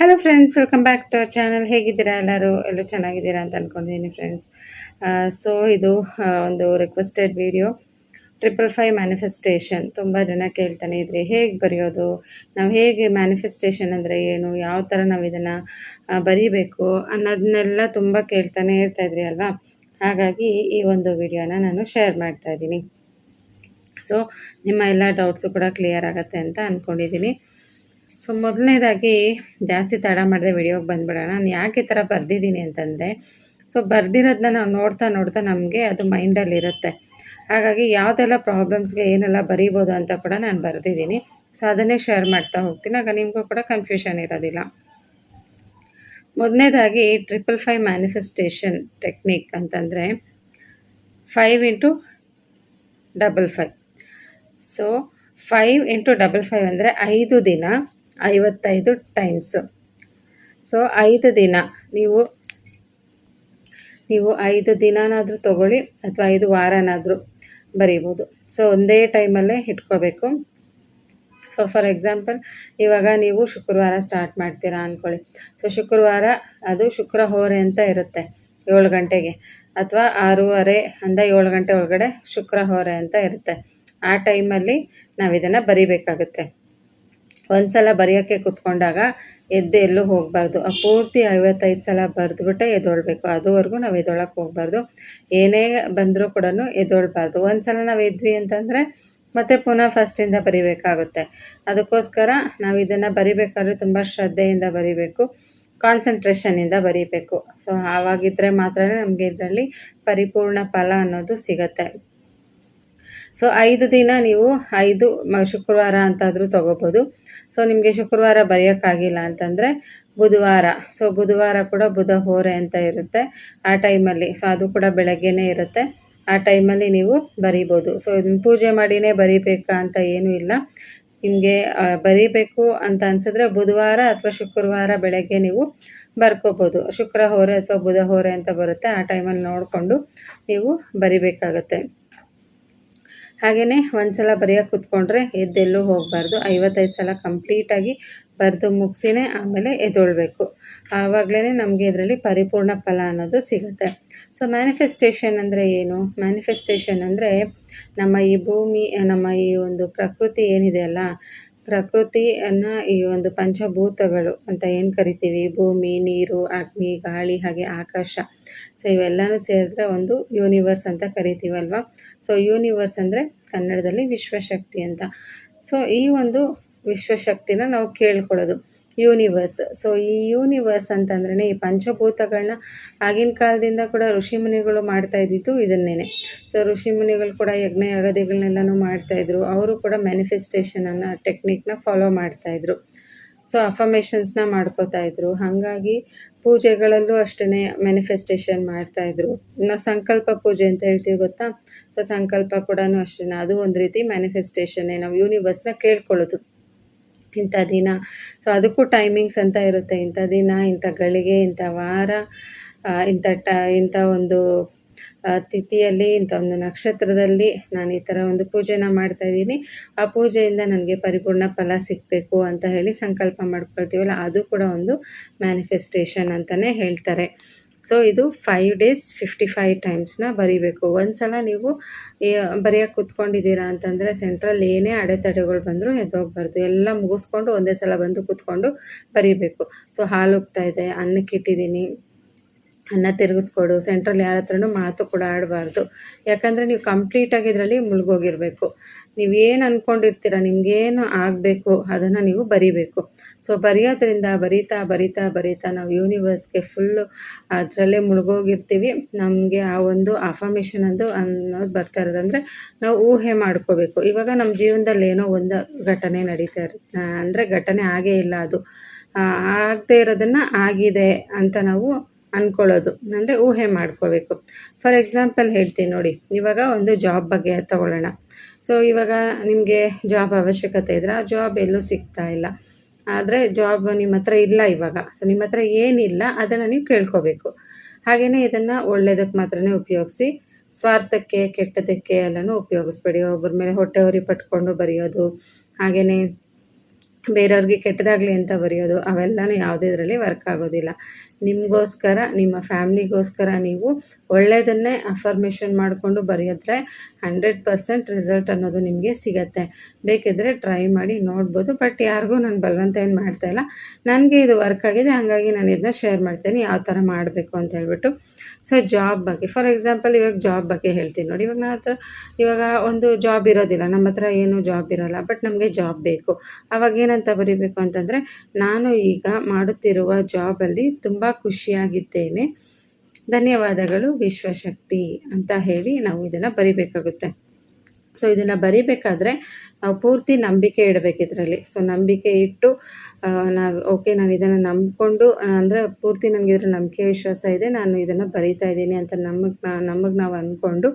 Hello friends welcome back to our channel ಹೇಗಿದ್ದೀರಾ ಎಲ್ಲರೂ? ಎಲ್ಲರೂ ಚೆನ್ನಾಗಿದ್ದೀರಾ ಅಂತ ಅಂದ್ಕೊಂಡಿದ್ದೀನಿ ಫ್ರೆಂಡ್ಸ್ ಸೊ ಇದು ಒಂದು requested video triple five manifestation ತುಂಬ ಜನ ಕೇಳ್ತಾನೆ ಇದ್ರಿ, ಹೇಗೆ ಬರೆಯೋದು? ನಾವು ಹೇಗೆ ಮ್ಯಾನಿಫೆಸ್ಟೇಷನ್ ಅಂದರೆ ಏನು? ಯಾವ ಥರ ನಾವು ಇದನ್ನು ಬರೀಬೇಕು ಅನ್ನೋದನ್ನೆಲ್ಲ ತುಂಬ ಕೇಳ್ತಾನೆ ಇರ್ತಾ ಇದ್ರಿ ಅಲ್ವಾ? ಹಾಗಾಗಿ ಈ ಒಂದು ವಿಡಿಯೋನ ನಾನು ಶೇರ್ ಮಾಡ್ತಾ ಇದ್ದೀನಿ. ಸೊ ನಿಮ್ಮ ಎಲ್ಲ ಡೌಟ್ಸು ಕೂಡ ಕ್ಲಿಯರ್ ಆಗುತ್ತೆ ಅಂತ ಅಂದ್ಕೊಂಡಿದ್ದೀನಿ ಸೊ ಮೊದಲನೇದಾಗಿ ಜಾಸ್ತಿ ತಡ ಮಾಡಿದೆ ವಿಡಿಯೋಗೆ ಬಂದ್ಬಿಡೋಣ. ನಾನು ಯಾಕೆ ಈ ಥರ ಬರೆದಿದ್ದೀನಿ ಅಂತಂದರೆ ಸೊ ಬರೆದಿರೋದನ್ನ ನಾವು ನೋಡ್ತಾ ನೋಡ್ತಾ ನಮಗೆ ಅದು ಮೈಂಡಲ್ಲಿ ಇರುತ್ತೆ. ಹಾಗಾಗಿ ಯಾವುದೆಲ್ಲ ಪ್ರಾಬ್ಲಮ್ಸ್ಗೆ ಏನೆಲ್ಲ ಬರೀಬೋದು ಅಂತ ಕೂಡ ನಾನು ಬರೆದಿದ್ದೀನಿ. ಸೊ ಅದನ್ನೇ ಶೇರ್ ಮಾಡ್ತಾ ಹೋಗ್ತೀನಿ. ಆಗ ನಿಮಗೂ ಕೂಡ ಕನ್ಫ್ಯೂಷನ್ ಇರೋದಿಲ್ಲ. ಮೊದಲನೇದಾಗಿ ಟ್ರಿಪಲ್ ಫೈವ್ ಮ್ಯಾನಿಫೆಸ್ಟೇಷನ್ ಟೆಕ್ನಿಕ್ ಅಂತಂದರೆ five into double five so five into double five ಅಂದರೆ ಐದು ದಿನ ಐವತ್ತೈದು ಟೈಮ್ಸು ಸೊ ಐದು ದಿನ. ನೀವು ನೀವು ಐದು ದಿನನಾದರೂ ತೊಗೊಳ್ಳಿ ಅಥವಾ ಐದು ವಾರನಾದರೂ ಬರೀಬೋದು. ಸೊ ಒಂದೇ ಟೈಮಲ್ಲೇ ಇಟ್ಕೋಬೇಕು. ಸೊ ಫಾರ್ ಎಕ್ಸಾಂಪಲ್ ಇವಾಗ ನೀವು ಶುಕ್ರವಾರ ಸ್ಟಾರ್ಟ್ ಮಾಡ್ತೀರಾ ಅಂದ್ಕೊಳ್ಳಿ ಸೊ ಶುಕ್ರವಾರ ಅದು ಶುಕ್ರ ಹೋರೆ ಅಂತ ಇರುತ್ತೆ ಏಳು ಗಂಟೆಗೆ. ಅಥವಾ ಆರೂವರೆ ಅಂದ ಏಳು ಗಂಟೆ ಒಳಗಡೆ ಶುಕ್ರ ಹೋರೆ ಅಂತ ಇರುತ್ತೆ. ಆ ಟೈಮಲ್ಲಿ ನಾವು ಇದನ್ನು ಬರಿಬೇಕಾಗುತ್ತೆ. ಒಂದು ಸಲ ಬರೆಯೋಕ್ಕೆ ಕುತ್ಕೊಂಡಾಗ ಎದ್ದು ಎಲ್ಲೂ ಹೋಗಬಾರ್ದು. ಆ ಪೂರ್ತಿ ಐವತ್ತೈದು ಸಲ ಬರೆದ್ಬಿಟ್ಟೆ ಎದ್ದೊಳ್ಬೇಕು. ಅದುವರೆಗೂ ನಾವು ಎದ್ದೊಳಕ್ಕೆ ಹೋಗಬಾರ್ದು. ಏನೇ ಬಂದರೂ ಕೂಡ ಎದ್ದೊಳ್ಬಾರ್ದು. ಒಂದು ಸಲ ನಾವು ಎದ್ವಿ ಅಂತಂದರೆ ಮತ್ತೆ ಪುನಃ ಫಸ್ಟಿಂದ ಬರಿಬೇಕಾಗುತ್ತೆ. ಅದಕ್ಕೋಸ್ಕರ ನಾವು ಇದನ್ನು ಬರಿಬೇಕಾದ್ರೆ ತುಂಬ ಶ್ರದ್ಧೆಯಿಂದ ಬರಿಬೇಕು. ಕಾನ್ಸಂಟ್ರೇಷನಿಂದ ಬರಿಬೇಕು. ಸೊ ಆವಾಗಿದ್ದರೆ ಮಾತ್ರ ನಮಗೆ ಇದರಲ್ಲಿ ಪರಿಪೂರ್ಣ ಫಲ ಅನ್ನೋದು ಸಿಗತ್ತೆ. ಸೊ ಐದು ದಿನ ನೀವು ಐದು ಶುಕ್ರವಾರ ಅಂತಾದರೂ ತೊಗೋಬೋದು. ಸೊ ನಿಮಗೆ ಶುಕ್ರವಾರ ಬರೆಯೋಕ್ಕಾಗಿಲ್ಲ ಅಂತಂದರೆ ಬುಧವಾರ. ಸೊ ಬುಧವಾರ ಕೂಡ ಬುಧ ಹೋರೆ ಅಂತ ಇರುತ್ತೆ. ಆ ಟೈಮಲ್ಲಿ ಸೊ ಅದು ಕೂಡ ಬೆಳಗ್ಗೆನೇ ಇರುತ್ತೆ. ಆ ಟೈಮಲ್ಲಿ ನೀವು ಬರಿಬೋದು. ಸೊ ಇದನ್ನ ಪೂಜೆ ಮಾಡಿನೇ ಬರಿಬೇಕಾ ಅಂತ ಏನೂ ಇಲ್ಲ. ನಿಮಗೆ ಬರಿಬೇಕು ಅಂತ ಅನ್ಸಿದ್ರೆ ಬುಧವಾರ ಅಥವಾ ಶುಕ್ರವಾರ ಬೆಳಗ್ಗೆ ನೀವು ಬರ್ಕೋಬೋದು. ಶುಕ್ರ ಹೋರೆ ಅಥವಾ ಬುಧ ಹೋರೆ ಅಂತ ಬರುತ್ತೆ. ಆ ಟೈಮಲ್ಲಿ ನೋಡಿಕೊಂಡು ನೀವು ಬರಿಬೇಕಾಗತ್ತೆ. ಹಾಗೆಯೇ ಒಂದು ಸಲ ಬರೆಯೋಕೆ ಕೂತ್ಕೊಂಡ್ರೆ ಎದ್ದೆಲ್ಲೂ ಹೋಗಬಾರ್ದು. ಐವತ್ತೈದು ಸಲ ಕಂಪ್ಲೀಟಾಗಿ ಬರೆದು ಮುಗಿಸಿನೇ ಆಮೇಲೆ ಎದ್ದೊಳ್ಬೇಕು. ಆವಾಗಲೇ ನಮಗೆ ಇದರಲ್ಲಿ ಪರಿಪೂರ್ಣ ಫಲ ಅನ್ನೋದು ಸಿಗುತ್ತೆ. ಸೊ ಮ್ಯಾನಿಫೆಸ್ಟೇಷನ್ ಅಂದರೆ ಏನು? ಮ್ಯಾನಿಫೆಸ್ಟೇಷನ್ ಅಂದರೆ ನಮ್ಮ ಈ ಭೂಮಿ, ನಮ್ಮ ಈ ಒಂದು ಪ್ರಕೃತಿ ಏನಿದೆ ಅಲ್ಲ? ಪ್ರಕೃತಿಯನ್ನು ಈ ಒಂದು ಪಂಚಭೂತಗಳು ಅಂತ ಏನು ಕರಿತೀವಿ? ಭೂಮಿ, ನೀರು, ಅಗ್ನಿ, ಗಾಳಿ, ಹಾಗೆ ಆಕಾಶ. ಸೊ ಇವೆಲ್ಲನೂ ಸೇರಿದ್ರೆ ಒಂದು ಯೂನಿವರ್ಸ್ ಅಂತ ಕರಿತೀವಲ್ವ? ಸೊ ಯೂನಿವರ್ಸ್ ಅಂದರೆ ಕನ್ನಡದಲ್ಲಿ ವಿಶ್ವಶಕ್ತಿ ಅಂತ. ಸೊ ಈ ಒಂದು ವಿಶ್ವಶಕ್ತಿನ ನಾವು ಕೇಳ್ಕೊಳ್ಳೋದು. ಯೂನಿವರ್ಸ್ ಸೊ ಈ ಯೂನಿವರ್ಸ್ ಅಂತಂದ್ರೆ ಈ ಪಂಚಭೂತಗಳನ್ನ ಆಗಿನ ಕಾಲದಿಂದ ಕೂಡ ಋಷಿಮುನಿಗಳು ಮಾಡ್ತಾ ಇದ್ದಿದ್ದು ಇದನ್ನೇ ಸೊ ಋಷಿಮುನಿಗಳು ಕೂಡ ಯಜ್ಞ ಯಾಗದಿಗಳನ್ನೆಲ್ಲನೂ ಮಾಡ್ತಾಯಿದ್ರು ಅವರು ಕೂಡ ಮ್ಯಾನಿಫೆಸ್ಟೇಷನನ್ನು ಟೆಕ್ನಿಕ್ನ ಫಾಲೋ ಮಾಡ್ತಾಯಿದ್ರು ಸೊ ಅಫಮೇಷನ್ಸ್ನ ಮಾಡ್ಕೋತಾ ಇದ್ರು. ಹಾಗಾಗಿ ಪೂಜೆಗಳಲ್ಲೂ ಅಷ್ಟೇ ಮ್ಯಾನಿಫೆಸ್ಟೇಷನ್ ಮಾಡ್ತಾಯಿದ್ರು ನಾವು ಸಂಕಲ್ಪ ಪೂಜೆ ಅಂತ ಹೇಳ್ತೀವಿ ಗೊತ್ತಾ? ಸೊ ಸಂಕಲ್ಪ ಕೂಡ ಅಷ್ಟೇ ಅದು ಒಂದು ರೀತಿ ಮ್ಯಾನಿಫೆಸ್ಟೇಷನ್ನೇ ನಾವು ಯೂನಿವರ್ಸ್ನ ಕೇಳ್ಕೊಳ್ಳೋದು. ಇಂಥ ದಿನ. ಸೊ ಅದಕ್ಕೂ ಟೈಮಿಂಗ್ಸ್ ಅಂತ ಇರುತ್ತೆ. ಇಂಥ ದಿನ, ಇಂಥ ಗಳಿಗೆ, ಇಂಥ ವಾರ ಇಂಥ ಟ, ಇಂಥ ಒಂದು ತಿಥಿಯಲ್ಲಿ, ಇಂಥ ಒಂದು ನಕ್ಷತ್ರದಲ್ಲಿ ನಾನು ಈ ಥರ ಒಂದು ಪೂಜೆನ ಮಾಡ್ತಾ ಇದ್ದೀನಿ. ಆ ಪೂಜೆಯಿಂದ ನನಗೆ ಪರಿಪೂರ್ಣ ಫಲ ಸಿಗಬೇಕು ಅಂತ ಹೇಳಿ ಸಂಕಲ್ಪ ಮಾಡ್ಕೊಳ್ತೀವಲ್ಲ, ಅದು ಕೂಡ ಒಂದು ಮ್ಯಾನಿಫೆಸ್ಟೇಷನ್ ಅಂತಲೇ ಹೇಳ್ತಾರೆ. ಸೊ ಇದು ಫೈವ್ ಡೇಸ್ ಫಿಫ್ಟಿ ಫೈವ್ ಟೈಮ್ಸ್ನ ಬರಿಬೇಕು. ಒಂದು ಸಲ ನೀವು ಬರೆಯೋಕೆ ಕೂತ್ಕೊಂಡಿದ್ದೀರಾ ಅಂತಂದರೆ ಸೆಂಟ್ರಲ್ಲಿ ಏನೇ ಅಡೆತಡೆಗಳು ಬಂದರೂ ಎದ್ದೋಗ್ಬಾರ್ದು. ಎಲ್ಲ ಮುಗಿಸ್ಕೊಂಡು ಒಂದೇ ಸಲ ಬಂದು ಕೂತ್ಕೊಂಡು ಬರೀಬೇಕು. ಸೊ ಹಾಲು ಹೋಗ್ತಾ ಇದೆ ಅನ್ನಕ್ಕೆ ಇಟ್ಟಿದ್ದೀನಿ ಅನ್ನ ತಿರುಗಿಸ್ಕೊಡು ಸೆಂಟ್ರಲ್ಲಿ ಯಾರ ಹತ್ರನೂ ಮಾತು ಕೂಡ ಆಡಬಾರ್ದು. ಯಾಕಂದರೆ ನೀವು ಕಂಪ್ಲೀಟಾಗಿ ಇದರಲ್ಲಿ ಮುಳುಗೋಗಿರಬೇಕು. ನೀವೇನು ಅಂದ್ಕೊಂಡಿರ್ತೀರ ನಿಮಗೇನು ಆಗಬೇಕು, ಅದನ್ನು ನೀವು ಬರಿಬೇಕು. ಸೊ ಬರೆಯೋದ್ರಿಂದ ಬರಿತಾ ಬರಿತಾ ಬರಿತಾ ನಾವು ಯೂನಿವರ್ಸ್ಗೆ ಫುಲ್ಲು ಅದರಲ್ಲೇ ಮುಳುಗೋಗಿರ್ತೀವಿ. ನಮಗೆ ಆ ಒಂದು ಅಫರ್ಮೇಷನ್ ಅಂದು ಅನ್ನೋದು ಬರ್ತಾ ಇರೋದಂದರೆ ನಾವು ಊಹೆ ಮಾಡ್ಕೋಬೇಕು. ಇವಾಗ ನಮ್ಮ ಜೀವನದಲ್ಲಿ ಏನೋ ಒಂದು ಘಟನೆ ನಡೀತಾ ಇರುತ್ತೆ ಅಂದರೆ ಘಟನೆ ಆಗೇ ಇಲ್ಲ ಅದು. ಆಗದೇ ಇರೋದನ್ನು ಆಗಿದೆ ಅಂತ ನಾವು ಅಂದ್ಕೊಳ್ಳೋದು ಅಂದರೆ ಊಹೆ ಮಾಡ್ಕೋಬೇಕು. ಫಾರ್ ಎಕ್ಸಾಂಪಲ್ ಹೇಳ್ತೀನಿ ನೋಡಿ, ಇವಾಗ ಒಂದು ಜಾಬ್ ಬಗ್ಗೆ ತಗೊಳ್ಳೋಣ. ಸೊ ಇವಾಗ ನಿಮಗೆ ಜಾಬ್ ಅವಶ್ಯಕತೆ ಇದ್ರೆ ಆ ಜಾಬ್ ಎಲ್ಲೂ ಸಿಗ್ತಾ ಇಲ್ಲ. ಆದರೆ ಜಾಬ್ ನಿಮ್ಮ ಹತ್ರ ಇಲ್ಲ ಇವಾಗ. ಸೊ ನಿಮ್ಮ ಹತ್ರ ಏನಿಲ್ಲ, ಅದನ್ನು ನೀವು ಕೇಳ್ಕೋಬೇಕು. ಹಾಗೆಯೇ ಇದನ್ನು ಒಳ್ಳೆಯದಕ್ಕೆ ಮಾತ್ರನೇ ಉಪಯೋಗಿಸಿ, ಸ್ವಾರ್ಥಕ್ಕೆ ಕೆಟ್ಟದಕ್ಕೆ ಎಲ್ಲನೂ ಉಪಯೋಗಿಸ್ಬೇಡಿ. ಒಬ್ಬರ ಮೇಲೆ ಹೊಟ್ಟೆ ಹೊರಿ ಪಟ್ಕೊಂಡು ಬರೆಯೋದು ಹಾಗೆಯೇ ಬೇರೆಯವ್ರಿಗೆ ಕೆಟ್ಟದಾಗಲಿ ಅಂತ ಬರೆಯೋದು, ಅವೆಲ್ಲನೂ ಯಾವುದೇ ಇದರಲ್ಲಿ ವರ್ಕ್ ಆಗೋದಿಲ್ಲ. ನಿಮಗೋಸ್ಕರ, ನಿಮ್ಮ ಫ್ಯಾಮ್ಲಿಗೋಸ್ಕರ ನೀವು ಒಳ್ಳೆಯದನ್ನೇ ಅಫರ್ಮೇಷನ್ ಮಾಡಿಕೊಂಡು ಬರೆಯೋದ್ರೆ ಹಂಡ್ರೆಡ್ ಪರ್ಸೆಂಟ್ ರಿಸಲ್ಟ್ ಅನ್ನೋದು ನಿಮಗೆ ಸಿಗತ್ತೆ. ಬೇಕಿದ್ದರೆ ಟ್ರೈ ಮಾಡಿ ನೋಡ್ಬೋದು ಬಟ್ ಯಾರಿಗೂ ನಾನು ಬಲವಂತ ಏನು ಮಾಡ್ತಾ ಇಲ್ಲ. ನನಗೆ ಇದು ವರ್ಕ್ ಆಗಿದೆ, ಹಾಗಾಗಿ ನಾನು ಇದನ್ನ ಶೇರ್ ಮಾಡ್ತೀನಿ, ಯಾವ ಥರ ಮಾಡಬೇಕು ಅಂತ ಹೇಳ್ಬಿಟ್ಟು. ಸೊ ಜಾಬ್ ಬಗ್ಗೆ ಫಾರ್ ಎಕ್ಸಾಂಪಲ್ ಇವಾಗ ಜಾಬ್ ಬಗ್ಗೆ ಹೇಳ್ತೀನಿ ನೋಡಿ. ಇವಾಗ ನನ್ನ ಹತ್ರ, ಇವಾಗ ಒಂದು ಜಾಬ್ ಇರೋದಿಲ್ಲ ನಮ್ಮ ಹತ್ರ ಏನು ಜಾಬ್ ಇರೋಲ್ಲ ಬಟ್ ನಮಗೆ ಜಾಬ್ ಬೇಕು. ಅವಾಗ ಏನಂತ ಬರೀಬೇಕು ಅಂತಂದರೆ ನಾನು ಈಗ ಮಾಡುತ್ತಿರುವ ಜಾಬಲ್ಲಿ ತುಂಬ ಖುಷಿಯಾಗಿದ್ದೇನೆ. ಧನ್ಯವಾದಗಳು, ವಿಶ್ವಶಕ್ತಿ ಅಂತ ಹೇಳಿ ನಾವು ಇದನ್ನು ಬರಿಬೇಕಾಗುತ್ತೆ. ಸೊ, ಇದನ್ನು ಬರಿಬೇಕಾದ್ರೆ ನಾವು ಪೂರ್ತಿ ನಂಬಿಕೆ ಇಡಬೇಕು ಇದರಲ್ಲಿ. ಸೊ, ನಂಬಿಕೆ ಇಟ್ಟು ನಾವು, ಓಕೆ, ನಾನು ಇದನ್ನು ನಂಬಿಕೊಂಡು, ಅಂದರೆ ಪೂರ್ತಿ ನನಗೆ ಇದರ ನಂಬಿಕೆ ವಿಶ್ವಾಸ ಇದೆ, ನಾನು ಇದನ್ನು ಬರಿತಾ ಇದ್ದೀನಿ ಅಂತ ನಮಗೆ ನಮಗೆ ನಾವು ಅಂದ್ಕೊಂಡು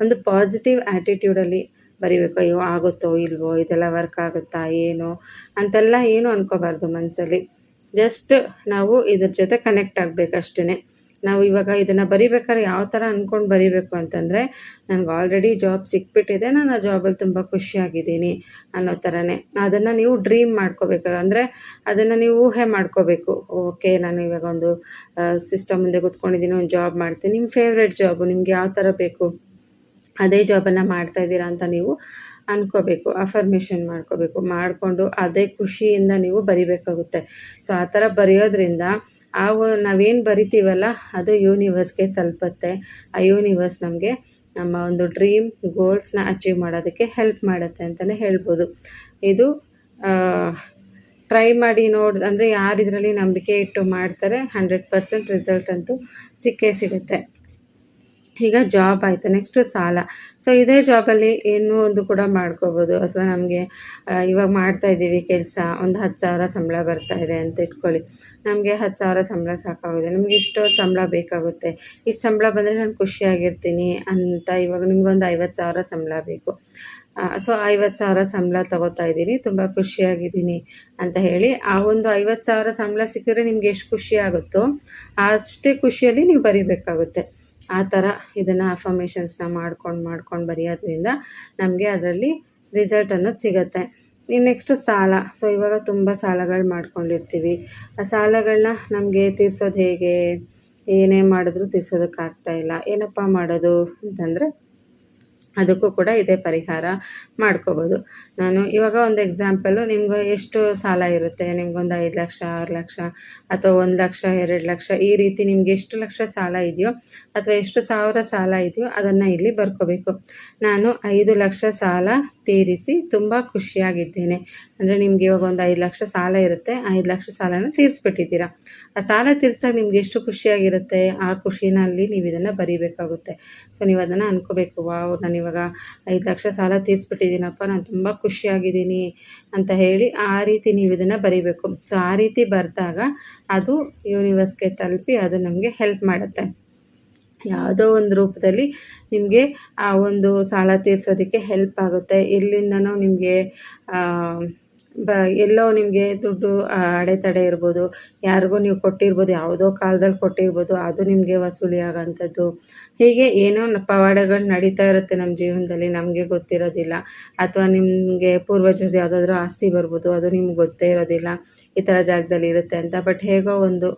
ಒಂದು ಪಾಸಿಟಿವ್ ಆ್ಯಟಿಟ್ಯೂಡಲ್ಲಿ ಬರಿಬೇಕು, ಅಯ್ಯೋ, ಆಗುತ್ತೋ, ಇಲ್ವೋ, ಇದೆಲ್ಲ ವರ್ಕ್ ಆಗುತ್ತಾ, ಏನು ಅಂತೆಲ್ಲ ಏನು ಅನ್ಕೋಬಾರ್ದು ಮನಸ್ಸಲ್ಲಿ ಜಸ್ಟ್ ನಾವು ಇದ್ರ ಜೊತೆ ಕನೆಕ್ಟ್ ಆಗಬೇಕಷ್ಟೇ ನಾವು ಇವಾಗ ಇದನ್ನು ಬರಿಬೇಕಾದ್ರೆ ಯಾವ ಥರ ಅಂದ್ಕೊಂಡು ಬರಿಬೇಕು ಅಂತಂದರೆ, ನನಗೆ ಆಲ್ರೆಡಿ ಜಾಬ್ ಸಿಕ್ಬಿಟ್ಟಿದೆ, ನಾನು ಆ ಜಾಬಲ್ಲಿ ತುಂಬ ಖುಷಿಯಾಗಿದ್ದೀನಿ ಅನ್ನೋ ಥರನೇ ಅದನ್ನು ನೀವು ಡ್ರೀಮ್ ಮಾಡ್ಕೋಬೇಕಾದ್ರೆ ಅಂದರೆ ಅದನ್ನು ನೀವು ಊಹೆ ಮಾಡ್ಕೋಬೇಕು. ಓಕೆ ನಾನು ಇವಾಗ ಒಂದು ಸಿಸ್ಟಮ್ ಮುಂದೆ ಕೂತ್ಕೊಂಡಿದ್ದೀನಿ, ಒಂದು ಜಾಬ್ ಮಾಡ್ತೀನಿ ನಿಮ್ಮ ಫೇವ್ರೆಟ್ ಜಾಬು ನಿಮ್ಗೆ ಯಾವ ಥರ ಬೇಕು? ಅದೇ ಜಾಬನ್ನು ಮಾಡ್ತಾ ಇದ್ದೀರಾ ಅಂತ ನೀವು ಅನ್ಕೋಬೇಕು ಅಫರ್ಮೇಷನ್ ಮಾಡ್ಕೋಬೇಕು, ಮಾಡಿಕೊಂಡು ಅದೇ ಖುಷಿಯಿಂದ ನೀವು ಬರಿಬೇಕಾಗುತ್ತೆ. ಸೊ ಆ ಥರ ಬರೆಯೋದ್ರಿಂದ ಆ ನಾವೇನು ಬರಿತೀವಲ್ಲ, ಅದು ಯೂನಿವರ್ಸ್ಗೆ ತಲುಪತ್ತೆ. ಆ ಯೂನಿವರ್ಸ್ ನಮಗೆ ನಮ್ಮ ಒಂದು ಡ್ರೀಮ್ ಗೋಲ್ಸ್ನ ಅಚೀವ್ ಮಾಡೋದಕ್ಕೆ ಹೆಲ್ಪ್ ಮಾಡುತ್ತೆ ಅಂತಲೇ ಹೇಳ್ಬೋದು. ಇದು ಟ್ರೈ ಮಾಡಿ ನೋಡ್, ಅಂದರೆ ಯಾರು ಇದರಲ್ಲಿ ನಂಬಿಕೆ ಇಟ್ಟು ಮಾಡ್ತಾರೆ ಹಂಡ್ರೆಡ್ ಪರ್ಸೆಂಟ್ ರಿಸಲ್ಟ್ ಅಂತೂ ಸಿಕ್ಕೇ ಸಿಗುತ್ತೆ. ಈಗ ಜಾಬ್ ಆಯಿತು ನೆಕ್ಸ್ಟ್ ಸಾಲ. ಸೊ ಇದೇ ಜಾಬಲ್ಲಿ ಏನೂ ಒಂದು ಕೂಡ ಮಾಡ್ಕೋಬೋದು. ಅಥವಾ ನಮಗೆ ಇವಾಗ ಮಾಡ್ತಾ ಇದ್ದೀವಿ ಕೆಲಸ, ಒಂದು ಹತ್ತು ಸಾವಿರ ಸಂಬಳ ಬರ್ತಾ ಇದೆ ಅಂತ ಇಟ್ಕೊಳ್ಳಿ. ನಮಗೆ ಹತ್ತು ಸಾವಿರ ಸಂಬಳ ಸಾಕಾಗುತ್ತೆ ನಮಗೆ ಇಷ್ಟೋ ಸಂಬಳ ಬೇಕಾಗುತ್ತೆ. ಇಷ್ಟು ಸಂಬಳ ಬಂದರೆ ನಾನು ಖುಷಿಯಾಗಿರ್ತೀನಿ ಅಂತ ಇವಾಗ ನಿಮ್ಗೊಂದು ಐವತ್ತು ಸಾವಿರ ಸಂಬಳ ಬೇಕು. ಸೊ ಐವತ್ತು ಸಾವಿರ ಸಂಬಳ ತೊಗೋತಾ ಇದ್ದೀನಿ. ತುಂಬ ಖುಷಿಯಾಗಿದ್ದೀನಿ ಅಂತ ಹೇಳಿ. ಆ ಒಂದು ಐವತ್ತು ಸಾವಿರ ಸಂಬಳ ಸಿಕ್ಕಿದ್ರೆ ನಿಮ್ಗೆ ಎಷ್ಟು ಖುಷಿ ಆಗುತ್ತೋ ಅಷ್ಟೇ ಖುಷಿಯಲ್ಲಿ ನೀವು ಬರಿಬೇಕಾಗುತ್ತೆ. ಆ ಥರ ಇದನ್ನು ಅಫರ್ಮೇಷನ್ಸ್ನ ಮಾಡ್ಕೊಂಡು ಮಾಡ್ಕೊಂಡು ಬರೆಯೋದ್ರಿಂದ ನಮಗೆ ಅದರಲ್ಲಿ ರಿಸಲ್ಟ್ ಅನ್ನೋದು ಸಿಗುತ್ತೆ. ಇನ್ನು ನೆಕ್ಸ್ಟು ಸಾಲ. ಸೊ ಇವಾಗ ತುಂಬ ಸಾಲಗಳು ಮಾಡ್ಕೊಂಡಿರ್ತೀವಿ. ಆ ಸಾಲಗಳನ್ನ ನಮಗೆ ತೀರ್ಸೋದು ಹೇಗೆ? ಏನೇ ಮಾಡಿದ್ರೂ ತೀರ್ಸೋದಕ್ಕಾಗ್ತಾ ಇಲ್ಲ. ಏನಪ್ಪ ಮಾಡೋದು ಅಂತಂದರೆ ಅದಕ್ಕೂ ಕೂಡ ಇದೇ ಪರಿಹಾರ ಮಾಡ್ಕೋಬೋದು. ನಾನು ಇವಾಗ ಒಂದು ಎಕ್ಸಾಂಪಲು ನಿಮ್ಗೆ ಎಷ್ಟು ಸಾಲ ಇರುತ್ತೆ? ನಿಮ್ಗೊಂದು ಐದು ಲಕ್ಷ, ಆರು ಲಕ್ಷ, ಅಥವಾ ಒಂದು ಲಕ್ಷ, ಎರಡು ಲಕ್ಷ, ಈ ರೀತಿ ನಿಮ್ಗೆ ಎಷ್ಟು ಲಕ್ಷ ಸಾಲ ಇದೆಯೋ, ಅಥವಾ ಎಷ್ಟು ಸಾವಿರ ಸಾಲ ಇದೆಯೋ, ಅದನ್ನು ಇಲ್ಲಿ ಬರ್ಕೋಬೇಕು. ನಾನು ಐದು ಲಕ್ಷ ಸಾಲ ತೀರಿಸಿ ತುಂಬ ಖುಷಿಯಾಗಿದ್ದೇನೆ. ಅಂದರೆ ನಿಮ್ಗೆ ಇವಾಗ ಒಂದು ಐದು ಲಕ್ಷ ಸಾಲ ಇರುತ್ತೆ ಐದು ಲಕ್ಷ ಸಾಲನ ತೀರಿಸ್ಬಿಟ್ಟಿದ್ದೀರಾ. ಆ ಸಾಲ ತೀರಿಸಿದಾಗ ನಿಮ್ಗೆ ಎಷ್ಟು ಖುಷಿಯಾಗಿರುತ್ತೆ? ಆ ಖುಷಿನಲ್ಲಿ ನೀವು ಇದನ್ನು ಬರೀಬೇಕಾಗುತ್ತೆ. ಸೊ ನೀವು ಅದನ್ನು ಅನ್ಕೋಬೇಕು, ವಾವ್, ನಾನು ಇವಾಗ ಐದು ಲಕ್ಷ ಸಾಲ ತೀರಿಸ್ಬಿಟ್ಟಿದ್ದೀನಪ್ಪ, ನಾನು ತುಂಬ ಖುಷಿಯಾಗಿದ್ದೀನಿ ಅಂತ ಹೇಳಿ ಆ ರೀತಿ ನೀವು ಇದನ್ನು ಬರೀಬೇಕು. ಸೊ ಆ ರೀತಿ ಬರೆದಾಗ ಅದು ಯೂನಿವರ್ಸ್ಗೆ ತಲುಪಿ ಅದು ನಮಗೆ ಹೆಲ್ಪ್ ಮಾಡುತ್ತೆ. ಯಾವುದೋ ಒಂದು ರೂಪದಲ್ಲಿ ನಿಮಗೆ ಆ ಒಂದು ಸಾಲ ತೀರ್ಸೋದಕ್ಕೆ ಹೆಲ್ಪ್ ಆಗುತ್ತೆ. ಎಲ್ಲಿಂದನೋ ನಿಮಗೆ ಬ, ಎಲ್ಲೋ ನಿಮಗೆ ದುಡ್ಡು ಅಡೆತಡೆ ಇರ್ಬೋದು. ಯಾರಿಗೋ ನೀವು ಕೊಟ್ಟಿರ್ಬೋದು, ಯಾವುದೋ ಕಾಲದಲ್ಲಿ ಕೊಟ್ಟಿರ್ಬೋದು, ಅದು ನಿಮಗೆ ವಸೂಲಿ ಆಗೋಂಥದ್ದು. ಹೀಗೆ ಏನೋ ಪವಾಡಗಳು ನಡೀತಾ ಇರುತ್ತೆ ನಮ್ಮ ಜೀವನದಲ್ಲಿ, ನಮಗೆ ಗೊತ್ತಿರೋದಿಲ್ಲ. ಅಥವಾ ನಿಮಗೆ ಪೂರ್ವಜರದ್ದು ಯಾವುದಾದ್ರೂ ಆಸ್ತಿ ಬರ್ಬೋದು, ಅದು ನಿಮ್ಗೆ ಗೊತ್ತೇ ಇರೋದಿಲ್ಲ, ಈ ಥರ ಜಾಗದಲ್ಲಿ ಇರುತ್ತೆ ಅಂತ. ಬಟ್ ಹೇಗೋ ಒಂದು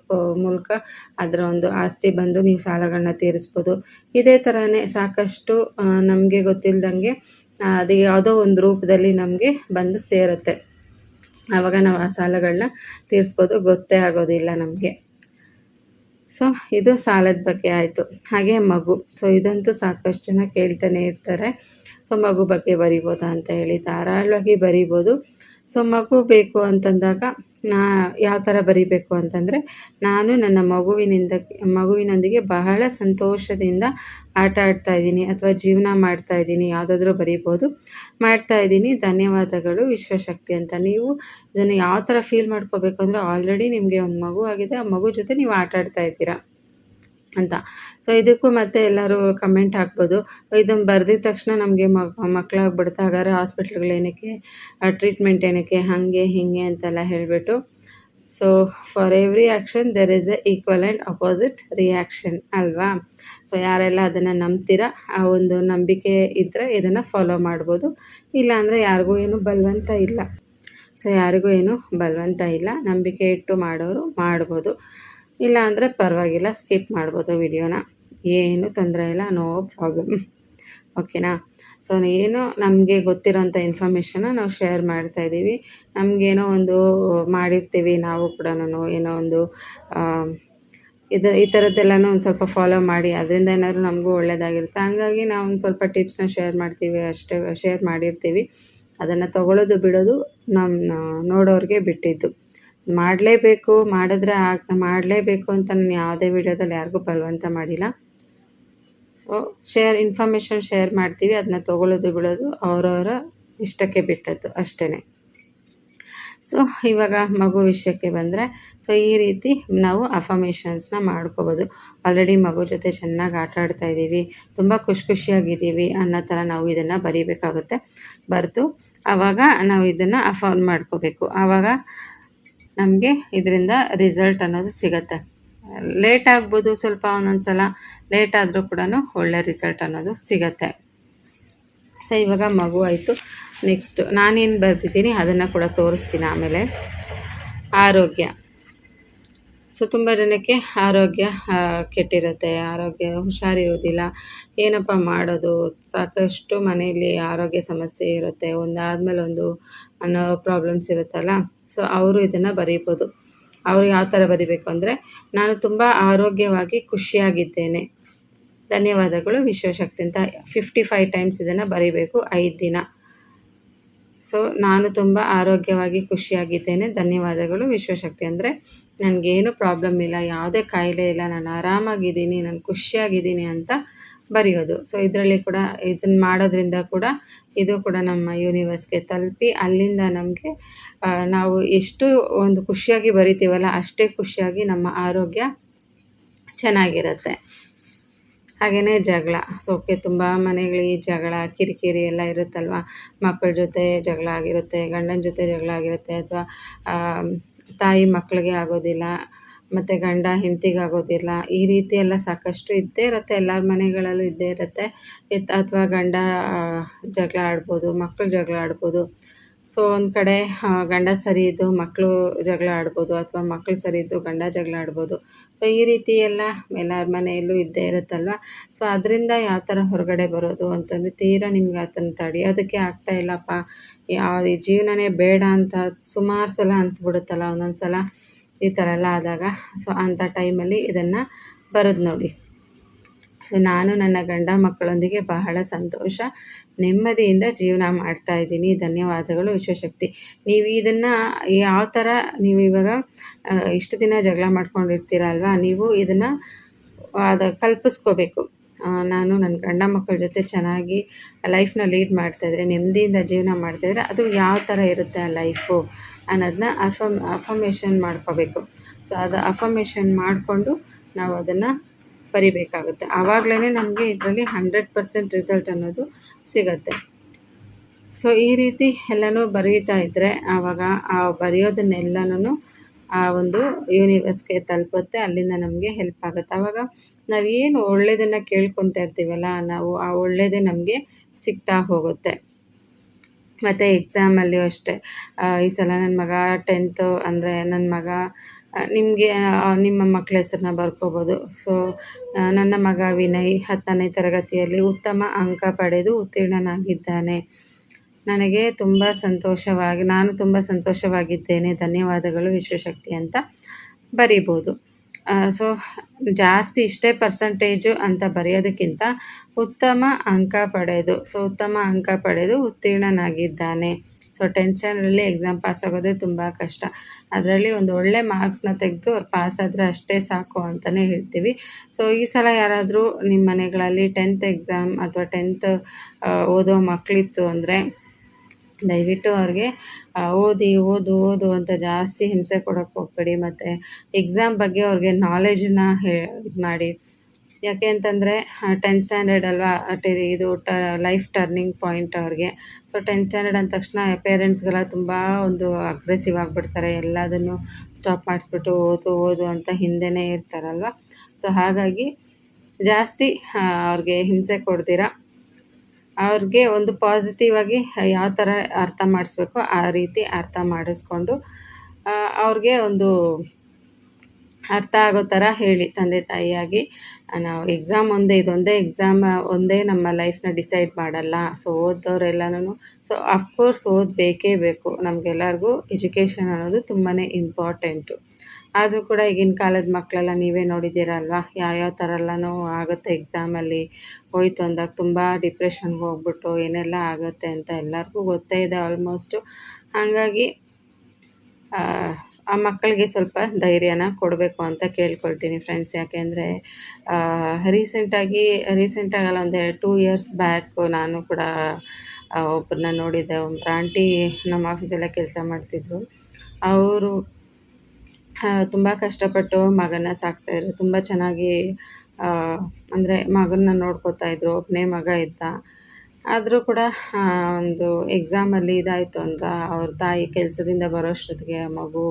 ಮೂಲಕ ಅದರ ಒಂದು ಆಸ್ತಿ ಬಂದು ನೀವು ಸಾಲಗಳನ್ನ ತೀರಿಸ್ಬೋದು. ಇದೇ ಥರನೇ ಸಾಕಷ್ಟು ನಮಗೆ ಗೊತ್ತಿಲ್ಲದಂಗೆ ಅದು ಯಾವುದೋ ಒಂದು ರೂಪದಲ್ಲಿ ನಮಗೆ ಬಂದು ಸೇರುತ್ತೆ. ಆವಾಗ ನಾವು ಆ ಸಾಲಗಳನ್ನ ತೀರಿಸ್ಬೋದು, ಗೊತ್ತೇ ಆಗೋದಿಲ್ಲ ನಮಗೆ. ಸೊ ಇದು ಸಾಲದ ಬಗ್ಗೆ ಆಯಿತು. ಹಾಗೆ ಮಗು. ಸೊ ಇದಂತೂ ಸಾಕಷ್ಟು ಜನ ಕೇಳ್ತಾನೆ ಇರ್ತಾರೆ. ಸೊ ಮಗು ಬಗ್ಗೆ ಬರಿಬೋದಾ ಅಂತ ಹೇಳಿ ಧಾರಾಳವಾಗಿ ಬರಿಬೋದು. ಸೊ ಮಗು ಬೇಕು ಅಂತಂದಾಗ ನಾ ಯಾವ ಥರ ಬರಿಬೇಕು ಅಂತಂದರೆ, ನಾನು ನನ್ನ ಮಗುವಿನಿಂದ, ಮಗುವಿನೊಂದಿಗೆ ಬಹಳ ಸಂತೋಷದಿಂದ ಆಟ ಆಡ್ತಾ ಇದ್ದೀನಿ ಅಥವಾ ಜೀವನ ಮಾಡ್ತಾ ಇದ್ದೀನಿ, ಯಾವುದಾದ್ರೂ ಬರಿಬೋದು. ಮಾಡ್ತಾ ಇದ್ದೀನಿ. ಧನ್ಯವಾದಗಳು. ವಿಶ್ವಶಕ್ತಿ ಅಂತ. ನೀವು ಇದನ್ನು ಯಾವ ಥರ ಫೀಲ್ ಮಾಡ್ಕೋಬೇಕು ಅಂದರೆ ಆಲ್ರೆಡಿ ನಿಮಗೆ ಒಂದು ಮಗು ಆಗಿದೆ. ಆ ಮಗು ಜೊತೆ ನೀವು ಆಟ ಆಡ್ತಾ ಇದ್ದೀರಾ. ಅಂತ. ಸೊ ಇದಕ್ಕೂ ಮತ್ತೆ ಎಲ್ಲರೂ ಕಮೆಂಟ್ ಹಾಕ್ಬೋದು. ಇದನ್ನು ಬರೆದಿದ ತಕ್ಷಣ ನಮಗೆ ಮಕ್ಕಳಾಗ್ಬಿಡುತ್ತೆ ಹಾಗಾದ್ರೆ ಹಾಸ್ಪಿಟ್ಲ್ಗಳು ಏನಕ್ಕೆ ಟ್ರೀಟ್ಮೆಂಟ್ ಏನಕ್ಕೆ, ಹಾಗೆ, ಹೀಗೆ ಅಂತೆಲ್ಲ ಹೇಳಿಬಿಟ್ಟು. So for every action there is a equal and opposite reaction ಅಲ್ವಾ? ಸೊ ಯಾರೆಲ್ಲ ಅದನ್ನು ನಂಬ್ತೀರಾ, ಆ ಒಂದು ನಂಬಿಕೆ ಇದ್ದರೆ ಇದನ್ನು ಫಾಲೋ ಮಾಡ್ಬೋದು. ಇಲ್ಲಾಂದರೆ ಯಾರಿಗೂ ಏನು ಬಲವಂತ ಇಲ್ಲ. ಸೊ ಯಾರಿಗೂ ಏನು ಬಲವಂತ ಇಲ್ಲ. ನಂಬಿಕೆ ಇಟ್ಟು ಮಾಡೋರು ಮಾಡ್ಬೋದು. ಇಲ್ಲ ಅಂದರೆ ಪರವಾಗಿಲ್ಲ ಸ್ಕಿಪ್ ಮಾಡ್ಬೋದು ವಿಡಿಯೋನ. ಏನು ತೊಂದರೆ ಇಲ್ಲ ನೋ ಪ್ರಾಬ್ಲಮ್ ಓಕೆನಾ ಸೊ ಏನು ನಮಗೆ ಗೊತ್ತಿರೋಂಥ ಇನ್ಫಾರ್ಮೇಷನ್ನ ನಾವು ಶೇರ್ ಮಾಡ್ತಾಯಿದ್ದೀವಿ ನಮಗೇನೋ ಒಂದು ಮಾಡಿರ್ತೀವಿ ನಾವು ಕೂಡ ಏನೋ ಒಂದು ಇದು ಈ ಥರದ್ದೆಲ್ಲನೂ ಒಂದು ಸ್ವಲ್ಪ ಫಾಲೋ ಮಾಡಿ, ಅದರಿಂದ ಏನಾದರೂ ನಮಗೂ ಒಳ್ಳೆಯದಾಗಿರುತ್ತೆ ಹಂಗಾಗಿ ನಾವು ಒಂದು ಸ್ವಲ್ಪ ಟಿಪ್ಸ್ನ ಶೇರ್ ಮಾಡ್ತೀವಿ, ಅಷ್ಟೇ ಶೇರ್ ಮಾಡಿರ್ತೀವಿ. ಅದನ್ನು ತಗೊಳ್ಳೋದು ಬಿಡೋದು ನಮ್ಮ ನೋಡೋರಿಗೆ ಬಿಟ್ಟಿದ್ದು. ಮಾಡಲೇಬೇಕು, ಮಾಡಿದ್ರೆ ಆಗ, ಮಾಡಲೇಬೇಕು ಅಂತ ನಾನು ಯಾವುದೇ ವಿಡಿಯೋದಲ್ಲಿ ಯಾರಿಗೂ ಬಲವಂತ ಮಾಡಿಲ್ಲ. ಸೊ ಶೇರ್ ಇನ್ಫಾರ್ಮೇಷನ್ ಶೇರ್ ಮಾಡ್ತೀವಿ. ಅದನ್ನ ತೊಗೊಳ್ಳೋದು, ಬಿಡೋದು ಅವರವರ ಇಷ್ಟಕ್ಕೆ ಬಿಟ್ಟದ್ದು ಅಷ್ಟೇ ಸೊ ಇವಾಗ ಮಗು ವಿಷಯಕ್ಕೆ ಬಂದರೆ ಸೊ ಈ ರೀತಿ ನಾವು ಅಫಮೇಷನ್ಸ್ನ ಮಾಡ್ಕೋಬೋದು. ಆಲ್ರೆಡಿ ಮಗು ಜೊತೆ ಚೆನ್ನಾಗಿ ಆಟ ಆಡ್ತಾ ಇದ್ದೀವಿ, ತುಂಬ ಖುಷಿ ಖುಷಿಯಾಗಿದ್ದೀವಿ ಅನ್ನೋ ಥರ ನಾವು ಇದನ್ನು ಬರೀಬೇಕಾಗುತ್ತೆ. ಬರೆದು ಆವಾಗ ನಾವು ಇದನ್ನು ಅಫರ್ಮ್ ಮಾಡ್ಕೋಬೇಕು. ಆವಾಗ ನಮಗೆ ಇದರಿಂದ ರಿಸಲ್ಟ್ ಅನ್ನೋದು ಸಿಗತ್ತೆ. ಲೇಟ್ ಆಗ್ಬೋದು ಸ್ವಲ್ಪ ಒಂದೊಂದು ಸಲ ಲೇಟ್ ಆದರೂ ಕೂಡ ಒಳ್ಳೆ ರಿಸಲ್ಟ್ ಅನ್ನೋದು ಸಿಗತ್ತೆ. ಸೊ ಇವಾಗ ಮಗು ಆಯಿತು. ನೆಕ್ಸ್ಟು ನಾನೇನು ಬರೆದಿದ್ದೀನಿ ಅದನ್ನು ಕೂಡ ತೋರಿಸ್ತೀನಿ ಆಮೇಲೆ. ಆರೋಗ್ಯ. ಸೊ ತುಂಬ ಜನಕ್ಕೆ ಆರೋಗ್ಯ ಕೆಟ್ಟಿರುತ್ತೆ, ಆರೋಗ್ಯ ಹುಷಾರಿರೋದಿಲ್ಲ ಏನಪ್ಪ ಮಾಡೋದು? ಸಾಕಷ್ಟು ಮನೆಯಲ್ಲಿ ಆರೋಗ್ಯ ಸಮಸ್ಯೆ ಇರುತ್ತೆ. ಒಂದಾದ್ಮೇಲೆ ಒಂದು ಅನ್ನೋ ಪ್ರಾಬ್ಲಮ್ಸ್ ಇರುತ್ತಲ್ಲ? ಸೊ ಅವರು ಇದನ್ನು ಬರೀಬೋದು. ಅವರು ಯಾವ ಥರ ಬರಿಬೇಕು ಅಂದರೆ, ನಾನು ತುಂಬ ಆರೋಗ್ಯವಾಗಿ ಖುಷಿಯಾಗಿದ್ದೇನೆ. ಧನ್ಯವಾದಗಳು. ವಿಶ್ವಶಕ್ತಿ ಅಂತ ಫಿಫ್ಟಿ ಫೈವ್ ಟೈಮ್ಸ್ ಇದನ್ನು ಬರೀಬೇಕು. ಐದು ದಿನ. ಸೊ ನಾನು ತುಂಬ ಆರೋಗ್ಯವಾಗಿ ಖುಷಿಯಾಗಿದ್ದೇನೆ. ಧನ್ಯವಾದಗಳು. ವಿಶ್ವಶಕ್ತಿ ಅಂದರೆ, ನನಗೇನು ಪ್ರಾಬ್ಲಮ್ ಇಲ್ಲ. ಯಾವುದೇ ಕಾಯಿಲೆ ಇಲ್ಲ. ನಾನು ಆರಾಮಾಗಿದ್ದೀನಿ. ನಾನು ಖುಷಿಯಾಗಿದ್ದೀನಿ ಅಂತ ಬರೆಯೋದು. ಸೊ ಇದರಲ್ಲಿ ಕೂಡ ಇದನ್ನು ಮಾಡೋದ್ರಿಂದ ಕೂಡ ಇದು ಕೂಡ ನಮ್ಮ ಯೂನಿವರ್ಸ್ಗೆ ತಲುಪಿ ಅಲ್ಲಿಂದ ನಮಗೆ ನಾವು ಎಷ್ಟು ಒಂದು ಖುಷಿಯಾಗಿ ಬರಿತೀವಲ್ಲ ಅಷ್ಟೇ ಖುಷಿಯಾಗಿ ನಮ್ಮ ಆರೋಗ್ಯ ಚೆನ್ನಾಗಿರುತ್ತೆ. ಹಾಗೆಯೇ ಜಗಳ. ಸೊ ಓಕೆ ತುಂಬ ಮನೆಗಳಿಗೆ ಜಗಳ, ಕಿರಿಕಿರಿ ಎಲ್ಲ ಇರುತ್ತಲ್ವ? ಮಕ್ಕಳ ಜೊತೆ ಜಗಳ ಆಗಿರುತ್ತೆ, ಗಂಡನ ಜೊತೆ ಜಗಳ ಆಗಿರುತ್ತೆ ಅಥವಾ ತಾಯಿ ಮಕ್ಕಳಿಗೆ ಆಗೋದಿಲ್ಲ. ಮತ್ತು ಗಂಡ ಹೆಂಡ್ತಿಗೆ ಆಗೋದಿಲ್ಲ ಈ ರೀತಿ ಎಲ್ಲ ಸಾಕಷ್ಟು ಇದ್ದೇ ಇರುತ್ತೆ, ಎಲ್ಲರ ಮನೆಗಳಲ್ಲೂ ಇದ್ದೇ ಇರುತ್ತೆ. ಅಥವಾ ಗಂಡ ಜಗಳ ಆಡ್ಬೋದು ಮಕ್ಕಳು ಜಗಳ ಆಡ್ಬೋದು. ಸೊ, ಒಂದು ಕಡೆ ಗಂಡ ಸರಿ ಇದ್ದು ಮಕ್ಕಳು ಜಗಳ ಆಡ್ಬೋದು, ಅಥವಾ ಮಕ್ಕಳು ಸರಿ ಇದ್ದು ಗಂಡ ಜಗಳ ಆಡ್ಬೋದು. ಸೊ ಈ ರೀತಿ ಎಲ್ಲ ಎಲ್ಲರ ಮನೆಯಲ್ಲೂ ಇದ್ದೇ ಇರುತ್ತಲ್ವ? ಸೊ ಅದರಿಂದ ಯಾವ ಥರ ಹೊರಗಡೆ ಬರೋದು ಅಂತಂದರೆ, ತೀರಾ ನಿಮ್ಗೆ ಅದನ್ನು ತಡೆಯೋದಕ್ಕೆ ಆಗ್ತಾ ಇಲ್ಲಪ್ಪ ಯಾವ ಜೀವನನೇ ಬೇಡ ಅಂತ ಸುಮಾರು ಸಲ ಅನಿಸ್ಬಿಡುತ್ತಲ್ಲ ಒಂದೊಂದು ಸಲ ಈ ಥರ ಎಲ್ಲ ಆದಾಗ ಸೊ ಅಂಥ ಟೈಮಲ್ಲಿ ಇದನ್ನು ಬರೋದು ನೋಡಿ. ಸೊ ನಾನು ನನ್ನ ಗಂಡ ಮಕ್ಕಳೊಂದಿಗೆ ಬಹಳ ಸಂತೋಷ, ನೆಮ್ಮದಿಯಿಂದ ಜೀವನ ಮಾಡ್ತಾ ಇದ್ದೀನಿ. ಧನ್ಯವಾದಗಳು, ವಿಶ್ವಶಕ್ತಿ. ನೀವು ಇದನ್ನು ಯಾವ ಥರ, ನೀವು ಇವಾಗ ಇಷ್ಟು ದಿನ ಜಗಳ ಮಾಡ್ಕೊಂಡಿರ್ತೀರ ಅಲ್ವಾ ನೀವು ಇದನ್ನು, ಅದು ಕಲ್ಪಿಸ್ಕೋಬೇಕು. ನಾನು ನನ್ನ ಗಂಡ ಮಕ್ಕಳ ಜೊತೆ ಚೆನ್ನಾಗಿ ಲೈಫ್ನ ಲೀಡ್ ಮಾಡ್ತಾಯಿದ್ರೆ ನೆಮ್ಮದಿಯಿಂದ ಜೀವನ ಮಾಡ್ತಾಯಿದ್ರೆ ಅದು ಯಾವ ಥರ ಇರುತ್ತೆ ಆ ಲೈಫು? ಅನ್ನೋದನ್ನ ಅಫಮ್ ಅಫಮೇಷನ್ ಮಾಡ್ಕೋಬೇಕು. ಸೊ ಅದು ಅಫಮೇಷನ್ ಮಾಡಿಕೊಂಡು ನಾವು ಅದನ್ನು ಬರಿಬೇಕಾಗುತ್ತೆ. ಆವಾಗಲೇ ನಮಗೆ ಇದರಲ್ಲಿ ಹಂಡ್ರೆಡ್ ಪರ್ಸೆಂಟ್ ರಿಸಲ್ಟ್ ಅನ್ನೋದು ಸಿಗತ್ತೆ. ಸೊ ಈ ರೀತಿ ಎಲ್ಲನೂ ಬರೀತಾ ಇದ್ದರೆ ಆವಾಗ ಆ ಬರೆಯೋದನ್ನೆಲ್ಲನೂ ಆ ಒಂದು ಯೂನಿವರ್ಸ್ಗೆ ತಲುಪುತ್ತೆ, ಅಲ್ಲಿಂದ ನಮಗೆ ಹೆಲ್ಪ್ ಆಗುತ್ತೆ. ಆವಾಗ ನಾವು ಏನು ಒಳ್ಳೆಯದನ್ನು ಕೇಳ್ಕೊತಾ ಇರ್ತೀವಲ್ಲ, ನಾವು ಆ ಒಳ್ಳೆಯದೇ ನಮಗೆ ಸಿಗ್ತಾ ಹೋಗುತ್ತೆ. ಮತ್ತು ಎಕ್ಸಾಮಲ್ಲಿಯೂ ಅಷ್ಟೇ. ಈ ಸಲ ನನ್ನ ಮಗ ಟೆಂತು ಅಂದರೆ ನನ್ನ ಮಗ ನಿಮಗೆ ನಿಮ್ಮ ಮಕ್ಕಳ ಹೆಸರನ್ನ ಬರ್ಕೋಬೋದು. ಸೊ ನನ್ನ ಮಗ ವಿನಯ್ ಹತ್ತನೇ ತರಗತಿಯಲ್ಲಿ ಉತ್ತಮ ಅಂಕ ಪಡೆದು ಉತ್ತೀರ್ಣನಾಗಿದ್ದಾನೆ. ನನಗೆ ತುಂಬ ಸಂತೋಷವಾಗಿ, ನಾನು ತುಂಬ ಸಂತೋಷವಾಗಿದ್ದೇನೆ. ಧನ್ಯವಾದಗಳು ವಿಶ್ವಶಕ್ತಿ ಅಂತ ಬರಿಬೋದು. ಸೊ ಜಾಸ್ತಿ ಇಷ್ಟೇ ಪರ್ಸಂಟೇಜು ಅಂತ ಬರೆಯೋದಕ್ಕಿಂತ ಉತ್ತಮ ಅಂಕ ಪಡೆದು ಸೊ ಉತ್ತಮ ಅಂಕ ಪಡೆದು ಉತ್ತೀರ್ಣನಾಗಿದ್ದಾನೆ. ಸೊ ಟೆನ್ಷನಲ್ಲಿ ಎಕ್ಸಾಮ್ ಪಾಸ್ ಆಗೋದೇ ತುಂಬ ಕಷ್ಟ. ಅದರಲ್ಲಿ ಒಂದು ಒಳ್ಳೆ ಮಾರ್ಕ್ಸ್ನ ತೆಗೆದು ಅವ್ರು ಪಾಸ್ ಆದರೆ ಅಷ್ಟೇ ಸಾಕು ಅಂತಲೇ ಹೇಳ್ತೀವಿ. ಸೊ ಈ ಸಲ ಯಾರಾದರೂ ನಿಮ್ಮ ಮನೆಗಳಲ್ಲಿ ಟೆಂತ್ ಎಕ್ಸಾಮ್ ಅಥವಾ ಟೆಂತ್ ಓದೋ ಮಕ್ಕಳಿತ್ತು ಅಂದರೆ ದಯವಿಟ್ಟು ಅವ್ರಿಗೆ ಓದಿ, ಓದು ಓದು ಅಂತ ಜಾಸ್ತಿ ಹಿಂಸೆ ಕೊಡೋಕ್ಕೆ ಹೋಗ್ಬೇಡಿ ಮತ್ತು ಎಕ್ಸಾಮ್ ಬಗ್ಗೆ ಅವ್ರಿಗೆ ನಾಲೆಜನ್ನ ಹೇ, ಇದು ಮಾಡಿ. ಯಾಕೆ ಅಂತಂದರೆ ಟೆಂತ್ ಸ್ಟ್ಯಾಂಡರ್ಡ್ ಅಲ್ವಾ ಇದು ಟ ಲೈಫ್ ಟರ್ನಿಂಗ್ ಪಾಯಿಂಟ್ ಅವ್ರಿಗೆ. ಸೊ ಟೆಂತ್ ಸ್ಟ್ಯಾಂಡರ್ಡ್ ಅಂದ ತಕ್ಷಣ ಪೇರೆಂಟ್ಸ್ಗೆಲ್ಲ ತುಂಬ ಒಂದು ಅಗ್ರೆಸಿವ್ ಆಗಿಬಿಡ್ತಾರೆ. ಎಲ್ಲದನ್ನು ಸ್ಟಾಪ್ ಮಾಡಿಸ್ಬಿಟ್ಟು ಓದು ಓದು ಅಂತ ಹಿಂದೆಯೇ ಇರ್ತಾರಲ್ವ? ಸೊ ಹಾಗಾಗಿ ಜಾಸ್ತಿ ಅವ್ರಿಗೆ ಹಿಂಸೆ ಕೊಡ್ತೀರ? ಅವ್ರಿಗೆ ಒಂದು ಪಾಸಿಟಿವ್ ಆಗಿ ಯಾವ ಥರ ಅರ್ಥ ಮಾಡಿಸ್ಬೇಕೋ, ಆ ರೀತಿ ಅರ್ಥ ಮಾಡಿಸ್ಕೊಂಡು ಅವ್ರಿಗೆ ಒಂದು ಅರ್ಥ ಆಗೋ ಥರ ಹೇಳಿ, ತಂದೆ ತಾಯಿಯಾಗಿ. ನಾವು ಎಕ್ಸಾಮ್ ಒಂದೇ, ಇದೊಂದೇ ಎಕ್ಸಾಮ್ ಒಂದೇ ನಮ್ಮ ಲೈಫ್ನ ಡಿಸೈಡ್ ಮಾಡಲ್ಲ. ಸೊ ಓದೋರೆಲ್ಲನೂ ಸೊ ಅಫ್ಕೋರ್ಸ್ ಓದಬೇಕೇ ಬೇಕು. ನಮಗೆಲ್ಲರಿಗೂ ಎಜುಕೇಷನ್ ಅನ್ನೋದು ತುಂಬಾ ಇಂಪಾರ್ಟೆಂಟು ಆದರೂ ಕೂಡ ಈಗಿನ ಕಾಲದ ಮಕ್ಕಳೆಲ್ಲ ನೀವೇ ನೋಡಿದ್ದೀರಲ್ವ? ಯಾವ್ಯಾವ ಥರ ಎಲ್ಲನೂ ಆಗುತ್ತೆ ಎಕ್ಸಾಮಲ್ಲಿ ಹೋಯ್ತು ಅಂದಾಗ ತುಂಬ ಡಿಪ್ರೆಷನ್ಗೆ ಹೋಗ್ಬಿಟ್ಟು ಏನೆಲ್ಲ ಆಗುತ್ತೆ ಅಂತ ಎಲ್ಲರಿಗೂ ಗೊತ್ತೇ ಇದೆ ಆಲ್ಮೋಸ್ಟು ಹಾಗಾಗಿ, ಆ ಮಕ್ಕಳಿಗೆ ಸ್ವಲ್ಪ ಧೈರ್ಯನ ಕೊಡಬೇಕು ಅಂತ ಕೇಳ್ಕೊಳ್ತೀನಿ ಫ್ರೆಂಡ್ಸ್ ಯಾಕೆಂದರೆ ರೀಸೆಂಟಾಗಿ ರೀಸೆಂಟಾಗಲ್ಲ ಒಂದು ಟೂ ಇಯರ್ಸ್ ಬ್ಯಾಕು ನಾನು ಕೂಡ ಒಬ್ಬರನ್ನ ನೋಡಿದ್ದೆ. ಒಬ್ಬರ ಆಂಟಿ ನಮ್ಮ ಆಫೀಸಲ್ಲೇ ಕೆಲಸ ಮಾಡ್ತಿದ್ರು. ಅವರು ತುಂಬ ಕಷ್ಟಪಟ್ಟು ಮಗನ ಸಾಕ್ತಾಯಿದ್ರು ತುಂಬ ಚೆನ್ನಾಗಿ ಅಂದರೆ ಮಗನ್ನ ನೋಡ್ಕೋತಾ ಇದ್ರು. ಒಬ್ಬನೇ ಮಗ ಇದ್ದ. ಆದರೂ ಕೂಡ ಒಂದು ಎಕ್ಸಾಮಲ್ಲಿ ಇದಾಯಿತು ಅಂತ ಅವ್ರ ತಾಯಿ ಕೆಲಸದಿಂದ ಬರೋಷ್ಟೊತ್ತಿಗೆ ಮಗು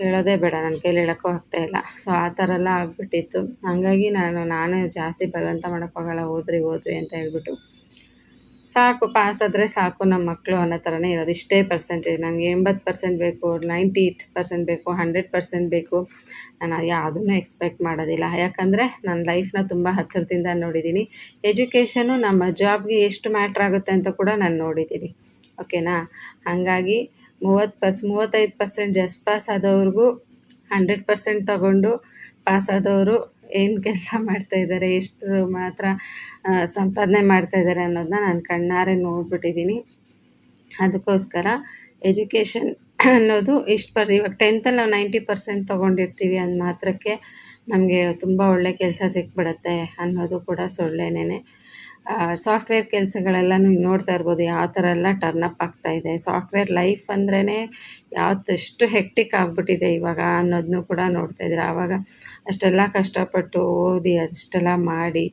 ಹೇಳೋದೇ ಬೇಡ. ನನ್ನ ಕೈಲಿ ಹೇಳೋಕ್ಕೂ ಆಗ್ತಾಯಿಲ್ಲ ಸೊ ಆ ಥರ ಎಲ್ಲ ಆಗಿಬಿಟ್ಟಿತ್ತು. ಹಾಗಾಗಿ ನಾನು, ನಾನೇ ಜಾಸ್ತಿ ಬಲವಂತ ಮಾಡೋಕ್ಕಾಗಲ್ಲ. ಓದ್ರಿ ಓದ್ರಿ ಅಂತ ಹೇಳ್ಬಿಟ್ಟು. ಸಾಕು ಪಾಸ್ ಆದರೆ ಸಾಕು ನಮ್ಮ ಮಕ್ಕಳು ಅನ್ನೋ ಥರನೇ ಇರೋದು. ಇಷ್ಟೇ ಪರ್ಸೆಂಟೇಜ್ ನನಗೆ ಎಂಬತ್ತು ಪರ್ಸೆಂಟ್ ಬೇಕು ನೈಂಟಿ ಏಯ್ಟ್ ಪರ್ಸೆಂಟ್ ಬೇಕು ಹಂಡ್ರೆಡ್ ಪರ್ಸೆಂಟ್ ಬೇಕು. ನಾನು ಯಾವುದನ್ನು ಎಕ್ಸ್ಪೆಕ್ಟ್ ಮಾಡೋದಿಲ್ಲ. ಯಾಕಂದರೆ ನನ್ನ ಲೈಫ್ನ ತುಂಬ ಹತ್ತಿರದಿಂದ ನೋಡಿದ್ದೀನಿ ಎಜುಕೇಷನು ನಮ್ಮ ಜಾಬ್ಗೆ ಎಷ್ಟು ಮ್ಯಾಟ್ರ್ ಆಗುತ್ತೆ ಅಂತ ಕೂಡ ನಾನು ನೋಡಿದ್ದೀನಿ ಓಕೆನಾ ಹಾಗಾಗಿ ಮೂವತ್ತು ಪರ್ಸ್ ಮೂವತ್ತೈದು ಪರ್ಸೆಂಟ್ ಜಸ್ಟ್ ಪಾಸ್ ಆದವ್ರಿಗೂ ಹಂಡ್ರೆಡ್ ಪರ್ಸೆಂಟ್ ತಗೊಂಡು ಪಾಸ್ ಆದವರು ಏನು ಕೆಲಸ ಮಾಡ್ತಾಯಿದ್ದಾರೆ ಎಷ್ಟು ಮಾತ್ರ ಸಂಪಾದನೆ ಮಾಡ್ತಾಯಿದ್ದಾರೆ ಅನ್ನೋದನ್ನ ನಾನು ಕಣ್ಣಾರೆ ನೋಡ್ಬಿಟ್ಟಿದ್ದೀನಿ ಅದಕ್ಕೋಸ್ಕರ ಎಜುಕೇಷನ್ ಅನ್ನೋದು ಇಷ್ಟು ಪರ್ ಇವಾಗ ಟೆಂತಲ್ಲಿ ನಾವು ನೈಂಟಿ ಪರ್ಸೆಂಟ್ ತೊಗೊಂಡಿರ್ತೀವಿ ಅಂದ ಮಾತ್ರಕ್ಕೆ ನಮಗೆ ತುಂಬ ಒಳ್ಳೆ ಕೆಲಸ ಸಿಕ್ಬಿಡತ್ತೆ ಅನ್ನೋದು ಕೂಡ ಸೊಳ್ಳೆನೇ ಸಾಫ್ಟ್ವೇರ್ ಕೆಲಸಗಳೆಲ್ಲ ನೀವು ನೋಡ್ತಾ ಇರ್ಬೋದು, ಯಾವ ಥರ ಎಲ್ಲ ಟರ್ನ್ ಅಪ್ ಆಗ್ತಾ ಇದೆ. ಸಾಫ್ಟ್ವೇರ್ ಲೈಫ್ ಅಂದ್ರೇ ಯಾವತ್ತೆಷ್ಟು ಹೆಕ್ಟಿಕ್ ಆಗಿಬಿಟ್ಟಿದೆ ಇವಾಗ ಅನ್ನೋದನ್ನು ಕೂಡ ನೋಡ್ತಾ ಇದ್ದೀರಾ. ಆವಾಗ ಅಷ್ಟೆಲ್ಲ ಕಷ್ಟಪಟ್ಟು ಓದಿ ಅಷ್ಟೆಲ್ಲ ಮಾಡಿ,